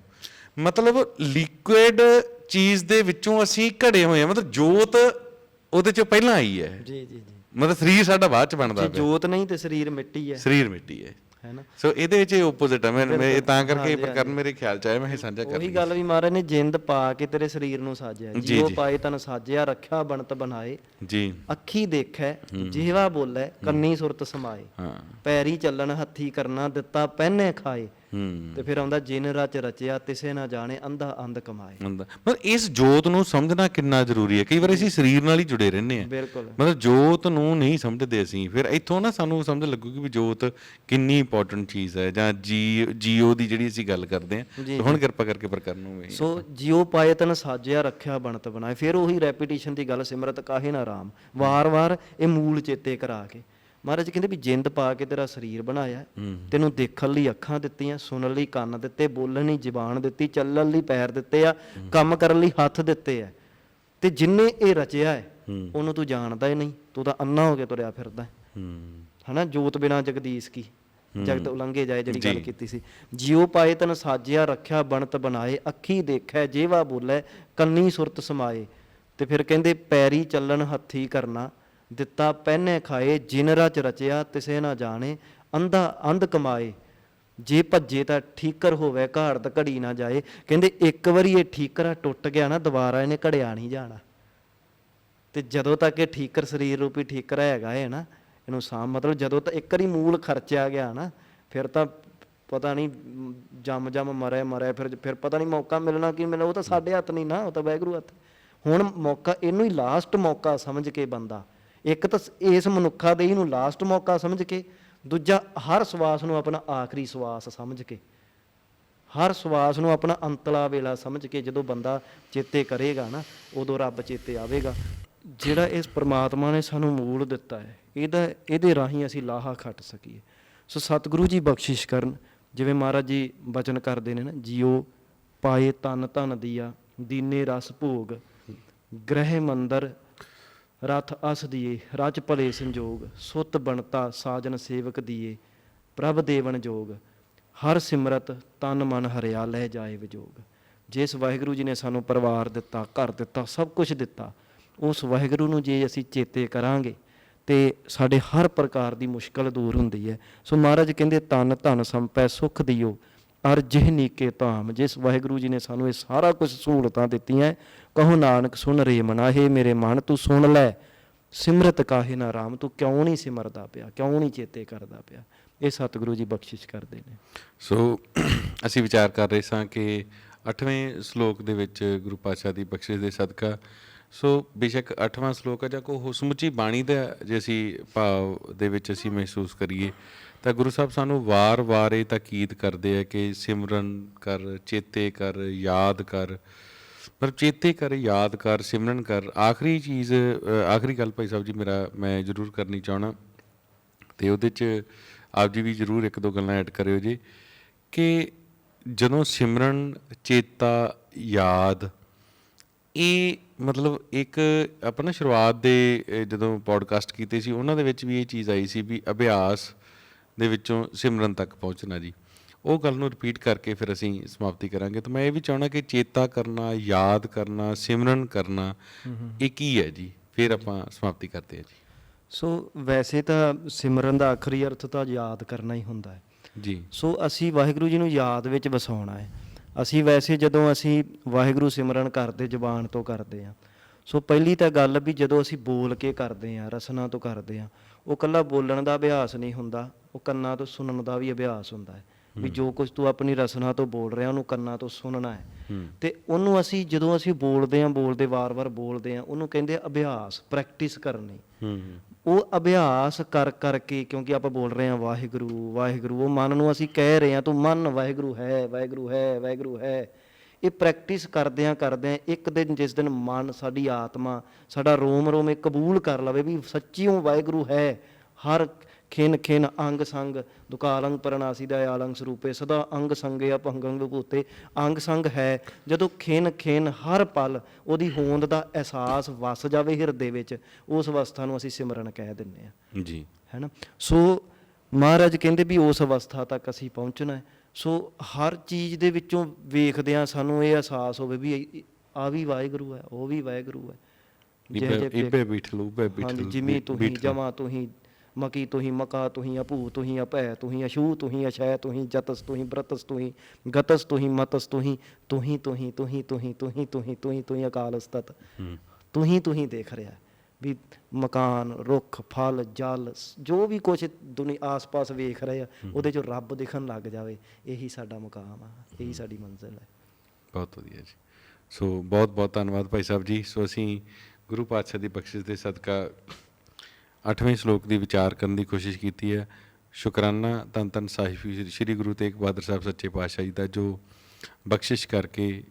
ਮਤਲਬ ਲਿਕੁਇਡ ਚੀਜ਼ ਦੇ ਵਿੱਚੋਂ ਅਸੀਂ ਘੜੇ ਹੋਏ ਆ ਮਤਲਬ ਜੋਤ ਉਹਦੇ ਚੋਂ ਪਹਿਲਾਂ ਆਈ ਹੈ। ਜੀ ਜੀ ਜੀ। ਮਤਲਬ ਸਰੀਰ ਸਾਡਾ ਬਾਅਦ ਚ ਬਣਦਾ ਜੇ ਪਿਆ। ਜੋਤ ਨਹੀਂ ਤੇ ਸਰੀਰ ਮਿੱਟੀ ਹੈ। ਸਰੀਰ ਮਿੱਟੀ ਹੈ। ਹੈ ਨਾ? ਸੋ ਇਹਦੇ ਵਿੱਚ ਇਹ ਆਪੋਜ਼ਿਟ ਹੈ ਮੈਂ ਮੈਂ ਇਹ ਤਾਂ ਕਰਕੇ ਇਹ ਪ੍ਰਕਰਨ ਮੇਰੇ ਖਿਆਲ ਚ ਆਇਆ ਮੈਂ ਇਹ ਸਾਂਝਾ ਕਰ ਉਹੀ ਗੱਲ ਵੀ ਮਹਾਰਾਜ ਨੇ ਜਿੰਦ ਪਾ ਕੇ ਤੇਰੇ ਸਰੀਰ ਨੂੰ ਸਾਜਿਆ। ਜੀ, ਜੀਵ ਜੀ। ਪਾਏ ਤਨ ਸਾਜਿਆ ਰੱਖਿਆ ਬਣਤ ਬਣਾਏ। ਜੀ। ਅੱਖੀ ਦੇਖੈ ਜਿਹਵਾ ਬੋਲੇ ਕੰਨੀ ਸੁਰਤ ਸਮਾਏ। ਹਾਂ। ਪੈਰੀ ਚੱਲਣ ਹੱਥੀ ਕਰਨਾ ਦਿੱਤਾ ਪਹਿਨੇ ਖਾਏ। ਤੇ ਫਿਰ ਆਉਂਦਾ ਜਿਨ ਰਚ ਰਚਿਆ ਤਿਸੇ ਨਾ ਜਾਣੇ ਅੰਧਾ ਅੰਧ ਕਮਾਏ। ਮਤਲਬ ਇਸ ਜੋਤ ਨੂੰ ਸਮਝਣਾ ਕਿੰਨਾ ਜ਼ਰੂਰੀ ਹੈ? ਕਈ ਵਾਰ ਅਸੀਂ ਸਰੀਰ ਨਾਲ ਹੀ ਜੁੜੇ ਰਹਿੰਦੇ ਆ ਬਿਲਕੁਲ। ਮਤਲਬ ਜੋਤ ਨੂੰ ਨਹੀਂ ਸਮਝਦੇ ਅਸੀਂ। ਫਿਰ ਇੱਥੋਂ ਨਾ ਸਾਨੂੰ ਸਮਝ ਲੱਗੂਗੀ ਵੀ ਜੋਤ ਕਿੰਨੀ ਇੰਪੋਰਟੈਂਟ ਚੀਜ਼ ਹੈ ਜਾਂ ਜੀ ਜੀਓ ਦੀ ਜਿਹੜੀ ਅਸੀਂ ਗੱਲ ਕਰਦੇ ਆ ਹੁਣ ਕਿਰਪਾ ਕਰਕੇ ਪ੍ਰਕਰਨ ਨੂੰ ਸੋ ਜਿਉ ਪਾਏ ਤਨ ਸਾਜਿਆ ਰੱਖਿਆ ਬਣਤ ਬਣਾਏ। ਫਿਰ ਉਹੀ ਰੈਪੀਟੀਸ਼ਨ ਦੀ ਗੱਲ ਸਿਮਰਤ ਕਾਹੇ ਨਾ ਰਾਮ। ਵਾਰ-ਵਾਰ ਇਹ ਮੂਲ ਚੇਤੇ ਕਰਾ ਕੇ। ਮਹਾਰਾਜ ਕਹਿੰਦੇ ਵੀ ਜਿੰਦ ਪਾ ਕੇ ਤੇਰਾ ਸਰੀਰ ਬਣਾਇਆ। ਤੈਨੂੰ ਦੇਖਣ ਲਈ ਅੱਖਾਂ ਦਿੱਤੀਆਂ ਸੁਣਨ ਲਈ ਕੰਨ ਦਿੱਤੇ ਬੋਲਣ ਲਈ ਜ਼ੁਬਾਨ ਦਿੱਤੀ ਚੱਲਣ ਲਈ ਪੈਰ ਦਿੱਤੇ ਆ ਕੰਮ ਕਰਨ ਲਈ ਹੱਥ ਦਿੱਤੇ ਆ। ਤੇ ਜਿੰਨੇ ਇਹ ਰਚਿਆ ਹੈ। ਉਹਨੂੰ ਤੂੰ ਜਾਣਦਾ ਹੀ ਨਹੀਂ ਤੂੰ ਤਾਂ ਅੰਨਾ ਹੋ ਕੇ ਤੁਰਿਆ ਫਿਰਦਾ। ਹਨਾ ਜੋਤ ਬਿਨਾ ਜਗਦੀਸ਼ ਕੀ? ਜਗਤ ਉਲੰਘੇ ਜਾਏ ਜਿਹੜੀ ਗੱਲ। ਕੀਤੀ ਸੀ। ਜਿਉ ਪਾਏ ਤਨ ਸਾਜਿਆ ਰੱਖਿਆ ਬਣਤ ਬਣਾਏ ਅੱਖੀ ਦੇਖੈ ਜੇਵਾ ਬੋਲੇ ਕੰਨੀ ਸੁਰਤ ਸਮਾਏ। ਤੇ ਫਿਰ ਕਹਿੰਦੇ ਪੈਰੀ ਚੱਲਣ ਹੱਥੀ ਕਰਨਾ। ਦਿੱਤਾ, ਪਹਿਨੇ ਖਾਏ, ਜਿਨ ਰਚ ਰਚਿਆ, ਤਿਸੇ ਨਾ ਜਾਣੇ, ਅੰਧਾ ਅੰਧ ਕਮਾਏ। ਜੇ ਭੱਜੇ ਤਾਂ ਠੀਕਰ ਹੋਵੇ ਘਾੜਤ ਘੜੀ ਨਾ ਜਾਏ। ਕਹਿੰਦੇ ਇੱਕ ਵਾਰੀ ਇਹ ਠੀਕਰਾ ਟੁੱਟ ਗਿਆ ਨਾ, ਦੁਬਾਰਾ ਇਹਨੇ ਘੜਿਆ ਨਹੀਂ ਜਾਣਾ। ਤੇ ਜਦੋਂ ਤੱਕ ਇਹ ਠੀਕਰ ਸਰੀਰ ਰੂਪੀ ਠੀਕਰ ਹੈਗਾ ਹੈ ਨਾ, ਇਹਨੂੰ ਸਾਮ ਮਤਲਬ ਜਦੋਂ ਤਾਂ ਇੱਕ ਵਾਰੀ ਮੂਲ ਖਰਚਿਆ ਗਿਆ ਨਾ, ਫਿਰ ਤਾਂ ਪਤਾ ਨਹੀਂ, ਜੰਮ ਜੰਮ ਮਰੇ ਮਰੇ, ਫਿਰ ਫਿਰ ਪਤਾ ਨਹੀਂ ਮੌਕਾ ਮਿਲਣਾ ਕੀ ਮਿਲਣਾ, ਉਹ ਤਾਂ ਸਾਡੇ ਹੱਥ ਨਹੀਂ ਨਾ, ਉਹ ਤਾਂ ਵੈਗਰੂ ਹੱਥ। ਹੁਣ ਮੌਕਾ, ਇਹਨੂੰ ਹੀ ਲਾਸਟ ਮੌਕਾ ਸਮਝ ਕੇ ਬੰਦਾ। ਇੱਕ ਤਾਂ ਇਸ ਮਨੁੱਖਾ ਦੇ ਹੀ ਨੂੰ ਲਾਸਟ ਮੌਕਾ ਸਮਝ ਕੇ, ਦੂਜਾ ਹਰ ਸਵਾਸ ਨੂੰ ਆਪਣਾ ਆਖਰੀ ਸਵਾਸ ਸਮਝ ਕੇ। ਹਰ ਸਵਾਸ ਨੂੰ ਆਪਣਾ ਅੰਤਲਾ ਵੇਲਾ ਸਮਝ ਕੇ ਜਦੋਂ ਬੰਦਾ ਚੇਤੇ ਕਰੇਗਾ ਨਾ, ਉਦੋਂ ਰੱਬ ਚੇਤੇ ਆਵੇਗਾ। ਜਿਹੜਾ ਇਸ ਪ੍ਰਮਾਤਮਾ ਨੇ ਸਾਨੂੰ ਮੂਲ ਦਿੱਤਾ ਹੈ, ਇਹਦਾ, ਇਹਦੇ ਰਾਹੀਂ ਅਸੀਂ ਲਾਹਾ ਖੱਟ ਸਕੀਏ। ਸੋ ਸਤਿਗੁਰੂ ਜੀ ਬਖਸ਼ਿਸ਼ ਕਰਨ, ਜਿਵੇਂ ਮਹਾਰਾਜ ਜੀ ਬਚਨ ਕਰਦੇ ਨੇ ਨਾ ਜਿਉ ਪਾਏ ਤਨ ਧਨ ਦੀਆ, ਦੀਨੇ ਰਸ ਭੋਗ, ਗ੍ਰਹਿ ਮੰਦਰ ਰਥ ਅਸ ਦੀਏ ਰਜ ਭਲੇ ਸੰਜੋਗ, ਸੁਤ ਬਣਤਾ ਸਾਜਨ ਸੇਵਕ ਦੀਏ, ਪ੍ਰਭ ਦੇਵਨ ਜੋਗ। ਹਰ ਸਿਮਰਤ ਤਨ ਮਨ ਹਰਿਆ ਲੈ ਜਾਏ ਵਿਜੋਗ। ਜਿਸ ਵਾਹਿਗੁਰੂ ਜੀ ਨੇ ਸਾਨੂੰ ਪਰਿਵਾਰ ਦਿੱਤਾ, ਘਰ ਦਿੱਤਾ, ਸਭ ਕੁਝ ਦਿੱਤਾ, ਉਸ ਵਾਹਿਗੁਰੂ ਨੂੰ ਜੇ ਅਸੀਂ ਚੇਤੇ ਕਰਾਂਗੇ, ਤੇ ਸਾਡੇ ਹਰ ਪ੍ਰਕਾਰ ਦੀ ਮੁਸ਼ਕਲ ਦੂਰ ਹੁੰਦੀ ਹੈ। ਸੋ ਮਹਾਰਾਜ ਕਹਿੰਦੇ, ਤਨ ਧਨ ਸੰਪੈ ਸੁਖ ਦਿਓ। ਅਰ ਜਿਹ ਨੀਕੇ ਧਾਮ, ਜਿਸ ਵਾਹਿਗੁਰੂ ਜੀ ਨੇ ਸਾਨੂੰ ਇਹ ਸਾਰਾ ਕੁਝ ਸਹੂਲਤਾਂ ਦਿੱਤੀਆਂ ਕਹੋ ਨਾਨਕ ਸੁਣ ਰੇ ਮਨਾ ਹੇ ਮੇਰੇ ਮਨ, ਤੂੰ ਸੁਣ ਲੈ, ਸਿਮਰਤ ਕਾਹੇ ਨਾ ਰਾਮ, ਤੂੰ ਕਿਉਂ ਨਹੀਂ ਸਿਮਰਦਾ ਪਿਆ, ਕਿਉਂ ਨਹੀਂ ਚੇਤੇ ਕਰਦਾ ਪਿਆ? ਇਹ ਸਤਿਗੁਰੂ ਜੀ ਬਖਸ਼ਿਸ਼ ਕਰਦੇ ਨੇ। ਸੋ ਅਸੀਂ ਵਿਚਾਰ ਕਰ ਰਹੇ ਸਾਂ ਕਿ 8ਵੇਂ ਸ਼ਲੋਕ ਦੇ ਵਿੱਚ ਗੁਰੂ ਪਾਤਸ਼ਾਹ ਦੀ ਬਖਸ਼ਿਸ਼ ਦੇ ਸਦਕਾ ਸੋ ਬੇਸ਼ੱਕ 8ਵਾਂ ਸ਼ਲੋਕ ਹੈ ਜਾਂ ਕੋ ਸਮੁੱਚੀ ਬਾਣੀ ਦਾ ਜੇ ਅਸੀਂ ਭਾਵ ਦੇ ਵਿੱਚ ਅਸੀਂ ਮਹਿਸੂਸ ਕਰੀਏ, ਤਾਂ ਗੁਰੂ ਸਾਹਿਬ ਸਾਨੂੰ ਵਾਰ-ਵਾਰ ਇਹ ਤਾਕੀਦ ਕਰਦੇ ਆ ਕਿ ਸਿਮਰਨ ਕਰ, ਚੇਤੇ ਕਰ, ਯਾਦ ਕਰ। ਪਰ ਚੇਤੇ ਕਰ, ਯਾਦ ਕਰ, ਸਿਮਰਨ ਕਰ, ਆਖਰੀ ਚੀਜ਼ ਆਖਰੀ ਗੱਲ ਭਾਈ ਸਾਹਿਬ ਜੀ ਮੇਰਾ, ਮੈਂ ਜ਼ਰੂਰ ਕਰਨੀ ਚਾਹਣਾ ਤੇ ਉਹਦੇ ਚ ਆਪ ਜੀ ਵੀ ਜ਼ਰੂਰ ਇੱਕ ਦੋ ਗੱਲਾਂ ਐਡ ਕਰਿਓ ਜੀ, ਕਿ ਜਦੋਂ ਸਿਮਰਨ, ਚੇਤਾ, ਯਾਦ ਇਹ ਮਤਲਬ ਇੱਕ ਆਪਾਂ ਨਾ ਸ਼ੁਰੂਆਤ ਦੇ ਜਦੋਂ ਪੋਡਕਾਸਟ ਕੀਤੇ ਸੀ ਉਹਨਾਂ ਦੇ ਵਿੱਚ ਵੀ ਇਹ ਚੀਜ਼ ਆਈ ਸੀ ਵੀ ਅਭਿਆਸ ਦੇ ਵਿੱਚੋਂ ਸਿਮਰਨ ਤੱਕ ਪਹੁੰਚਣਾ ਜੀ। ਉਹ ਗੱਲ ਨੂੰ ਰਿਪੀਟ ਕਰਕੇ ਫਿਰ ਅਸੀਂ ਸਮਾਪਤੀ ਕਰਾਂਗੇ। ਤਾਂ ਮੈਂ ਇਹ ਵੀ ਚਾਹਣਾ ਕਿ ਚੇਤਾ ਕਰਨਾ ਯਾਦ ਕਰਨਾ ਸਿਮਰਨ ਕਰਨਾ ਇਹ ਕੀ ਹੈ ਜੀ? ਫਿਰ ਆਪਾਂ ਸਮਾਪਤੀ ਕਰਦੇ ਹਾਂ ਜੀ। ਸੋ ਵੈਸੇ ਤਾਂ ਸਿਮਰਨ ਦਾ ਆਖਰੀ ਅਰਥ ਤਾਂ ਯਾਦ ਕਰਨਾ ਹੀ ਹੁੰਦਾ ਹੈ। ਜੀ। ਸੋ ਅਸੀਂ ਵਾਹਿਗੁਰੂ ਜੀ ਨੂੰ ਯਾਦ ਵਿੱਚ ਵਸਾਉਣਾ ਹੈ। ਅਸੀਂ ਵੈਸੇ ਜਦੋਂ ਅਸੀਂ ਵਾਹਿਗੁਰੂ ਸਿਮਰਨ ਕਰਦੇ ਜ਼ੁਬਾਨ ਤੋਂ ਕਰਦੇ ਹਾਂ ਸੋ ਪਹਿਲੀ ਤਾਂ ਗੱਲ ਵੀ ਜਦੋਂ ਅਸੀਂ ਬੋਲ ਕੇ ਕਰਦੇ ਹਾਂ ਰਸਨਾ ਤੋਂ ਕਰਦੇ ਹਾਂ ਉਹ ਕੱਲਾ ਬੋਲਣ ਦਾ ਅਭਿਆਸ ਨਹੀਂ ਹੁੰਦਾ ਉਹ ਕੰਨਾਂ ਤੋਂ ਸੁਣਨ ਦਾ ਵੀ ਅਭਿਆਸ ਹੁੰਦਾ ਹੈ ਵੀ ਜੋ ਕੁਝ ਤੂੰ ਆਪਣੀ ਰਸਨਾ ਤੋਂ ਬੋਲ ਰਿਹਾ ਉਹਨੂੰ ਕੰਨਾਂ ਤੋਂ ਸੁਣਨਾ ਹੈ। ਤੇ ਉਹਨੂੰ ਅਸੀਂ ਜਦੋਂ ਅਸੀਂ ਬੋਲਦੇ ਹਾਂ ਬੋਲਦੇ ਵਾਰ-ਵਾਰ ਬੋਲਦੇ ਹਾਂ ਉਹਨੂੰ ਕਹਿੰਦੇ ਆ ਅਭਿਆਸ ਪ੍ਰੈਕਟਿਸ ਕਰਨੀ। ਉਹ ਅਭਿਆਸ ਕਰ ਕਰਕੇ, ਕਿਉਂਕਿ ਆਪਾਂ ਬੋਲ ਰਹੇ ਹਾਂ ਵਾਹਿਗੁਰੂ ਵਾਹਿਗੁਰੂ, ਉਹ ਮਨ ਨੂੰ ਅਸੀਂ ਕਹਿ ਰਹੇ ਹਾਂ, ਤੂੰ ਮਨ, ਵਾਹਿਗੁਰੂ ਹੈ ਵਾਹਿਗੁਰੂ ਹੈ ਵਾਹਿਗੁਰੂ ਹੈ। ਇਹ ਪ੍ਰੈਕਟਿਸ ਕਰਦਿਆਂ ਕਰਦਿਆਂ ਇੱਕ ਦਿਨ ਜਿਸ ਦਿਨ ਮਨ ਸਾਡੀ ਆਤਮਾ, ਸਾਡਾ ਰੋਮ ਰੋਮ ਇਹ ਕਬੂਲ ਕਰ ਲਵੇ ਵੀ ਸੱਚੀ ਸੱਚੀਓ ਵਾਹਿਗੁਰੂ ਹੈ, ਹਰ ਖਿਨ ਖਿਨ ਅੰਗ ਸੰਗ ਦੁਕਾਲੰਗ ਪਰਨਾਸੀ ਦਾ ਆਲੰਗ ਸਰੂਪੇ ਸਦਾ ਅੰਗ ਸੰਗੇ ਅਪੰਗੰਗ ਵਿਭੂਤੇ ਅੰਗ ਸੰਗ ਹੈ ਜਦੋਂ ਖਿਨ ਖਿਨ ਹਰ ਪਲ ਉਹਦੀ ਹੋਂਦ ਦਾ ਅਹਿਸਾਸ ਵਸ ਜਾਵੇ ਹਿਰਦੇ ਵਿੱਚ ਉਸ ਅਵਸਥਾ ਨੂੰ ਅਸੀਂ ਸਿਮਰਨ ਕਹਿ ਦਿੰਦੇ ਆ ਜੀ। ਹੈਨਾ? ਸੋ ਮਹਾਰਾਜ ਕਹਿੰਦੇ ਵੀ ਉਸ ਅਵਸਥਾ ਤੱਕ ਅਸੀਂ ਪਹੁੰਚਣਾ ਹੈ। ਸੋ ਹਰ ਚੀਜ਼ ਦੇ ਵਿੱਚੋਂ ਵੇਖਦਿਆਂ ਸਾਨੂੰ ਇਹ ਅਹਿਸਾਸ ਹੋਵੇ ਵੀ ਆ ਵੀ ਵਾਹਿਗੁਰੂ ਹੈ ਉਹ ਵੀ ਵਾਹਿਗੁਰੂ ਹੈ। ਜਿਹੇ ਇਬੇ ਬਿਠਲ ਉਬੇ ਬਿਠਲ ਹਾਂਜੀ ਜਿਮੀ ਤੁਹੀਂ ਜਮਾ ਤੁਹੀਂ ਮਕੀ ਤੁਹੀਂ ਮਕਾ ਤੁਹੀਂ ਅਭੂ ਤੁਹੀਂ ਅਪੈ ਤੁਹੀਂ ਅਸ਼ੂ ਤੁਹੀਂ ਅਸ਼ੈ ਤੁਹੀਂ ਜਤਸ ਤੁਹੀਂ ਬ੍ਰਤਸ ਤੁਹੀਂ ਗਤਸ ਤੁਹੀਂ ਮਤਸ ਤੁਹੀਂ ਤੁਹੀਂ ਤੁਹੀਂ ਤੁਹੀਂ ਤੁਹੀਂ ਤੁਹੀਂ ਤੁਹੀਂ ਤੁਹੀਂ ਤੁਹੀਂ ਅਕਾਲ ਉਸਤਤ ਹੂੰ। ਤੁਹੀਂ ਤੁਹੀਂ ਦੇਖ ਰਿਹਾ ਵੀ ਮਕਾਨ ਰੁੱਖ ਫਲ ਜਲ ਜੋ ਵੀ ਕੁਝ ਦੁਨੀਆ ਆਸ-ਪਾਸ ਵੇਖ ਰਹੇ ਆ ਉਹਦੇ ਚੋਂ ਰੱਬ ਦਿਖਣ ਲੱਗ ਜਾਵੇ ਇਹੀ ਸਾਡਾ ਮੁਕਾਮ ਆ ਇਹੀ ਸਾਡੀ ਮੰਜ਼ਿਲ ਹੈ। ਬਹੁਤ ਵਧੀਆ ਜੀ। ਸੋ ਬਹੁਤ ਬਹੁਤ ਧੰਨਵਾਦ ਭਾਈ ਸਾਹਿਬ ਜੀ। ਸੋ ਅਸੀਂ ਗੁਰੂ ਪਾਤਸ਼ਾਹ ਦੀ ਬਖਸ਼ਿਸ਼ ਦੇ ਸਦਕਾ 8ਵੇਂ ਸ਼ਲੋਕ ਦੀ ਵਿਚਾਰ ਕਰਨ ਦੀ ਕੋਸ਼ਿਸ਼ ਕੀਤੀ ਹੈ। ਸ਼ੁਕਰਾਨਾ ਧੰਨ ਧੰਨ ਸਾਹਿਬ ਸ੍ਰੀ ਗੁਰੂ ਤੇਗ ਬਹਾਦਰ ਸਾਹਿਬ ਸੱਚੇ ਪਾਤਸ਼ਾਹ ਜੀ ਦਾ, ਜੋ ਬਖਸ਼ਿਸ਼ ਕਰਕੇ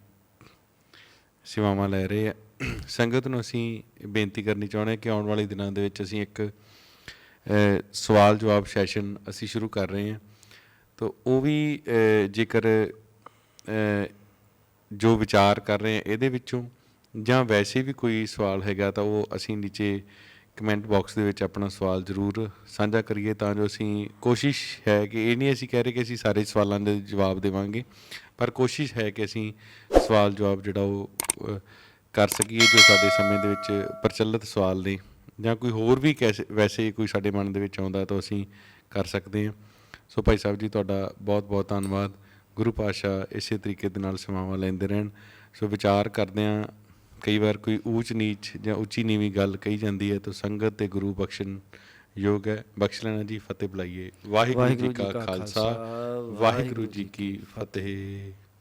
ਸੇਵਾਵਾਂ ਲੈ ਰਹੇ ਆ। ਸੰਗਤ ਨੂੰ ਅਸੀਂ ਬੇਨਤੀ ਕਰਨੀ ਚਾਹੁੰਦੇ ਹਾਂ ਕਿ ਆਉਣ ਵਾਲੇ ਦਿਨਾਂ ਦੇ ਵਿੱਚ ਅਸੀਂ ਇੱਕ ਸਵਾਲ ਜਵਾਬ ਸੈਸ਼ਨ ਅਸੀਂ ਸ਼ੁਰੂ ਕਰ ਰਹੇ ਹਾਂ। ਤਾਂ ਉਹ ਵੀ ਜੇਕਰ ਜੋ ਵਿਚਾਰ ਕਰ ਰਹੇ ਹਾਂ ਇਹਦੇ ਵਿੱਚੋਂ ਜਾਂ ਵੈਸੇ ਵੀ ਕੋਈ ਸਵਾਲ ਹੈਗਾ ਤਾਂ ਉਹ ਅਸੀਂ ਨੀਚੇ ਕਮੈਂਟ ਬਾਕਸ ਦੇ ਵਿੱਚ ਆਪਣਾ ਸਵਾਲ ਜ਼ਰੂਰ ਸਾਂਝਾ ਕਰੀਏ ਤਾਂ ਜੋ ਅਸੀਂ ਕੋਸ਼ਿਸ਼ ਹੈ ਕਿ ਇਹ ਨਹੀਂ ਅਸੀਂ ਕਹਿ ਰਹੇ ਕਿ ਅਸੀਂ ਸਾਰੇ ਸਵਾਲਾਂ ਦੇ ਜਵਾਬ ਦੇਵਾਂਗੇ, ਪਰ ਕੋਸ਼ਿਸ਼ ਹੈ ਕਿ ਅਸੀਂ ਸਵਾਲ ਜਵਾਬ ਜਿਹੜਾ ਉਹ ਕਰ ਸਕੀਏ ਜੋ ਸਾਡੇ ਸਮੇਂ ਦੇ ਵਿੱਚ ਪ੍ਰਚਲਿਤ ਸਵਾਲ ਨੇ ਜਾਂ ਕੋਈ ਹੋਰ ਵੀ ਕੈਸੇ ਵੈਸੇ ਕੋਈ ਸਾਡੇ ਮਨ ਦੇ ਵਿੱਚ ਆਉਂਦਾ ਤਾਂ ਅਸੀਂ ਕਰ ਸਕਦੇ ਹਾਂ। ਸੋ ਭਾਈ ਸਾਹਿਬ ਜੀ, ਤੁਹਾਡਾ ਬਹੁਤ ਬਹੁਤ ਧੰਨਵਾਦ। ਗੁਰੂ ਪਾਤਸ਼ਾਹ ਇਸੇ ਤਰੀਕੇ ਦੇ ਨਾਲ ਸੇਵਾਵਾਂ ਲੈਂਦੇ ਰਹਿਣ। ਸੋ ਵਿਚਾਰ ਕਰਦੇ ਹਾਂ ਕਈ ਵਾਰ ਕੋਈ ਊਚ ਨੀਚ ਜਾਂ ਉੱਚੀ ਨੀਵੀਂ ਗੱਲ ਕਹੀ ਜਾਂਦੀ ਹੈ ਤਾਂ ਸੰਗਤ ਤੇ ਗੁਰੂ ਬਖਸ਼ਣ ਯੋਗ ਹੈ। ਬਖਸ਼ ਲੈਣਾ ਜੀ ਫਤਿਹ ਬੁਲਾਈਏ। ਵਾਹਿਗੁਰੂ ਜੀ ਕਾ ਖਾਲਸਾ ਵਾਹਿਗੁਰੂ ਜੀ ਕੀ ਫਤਿਹ।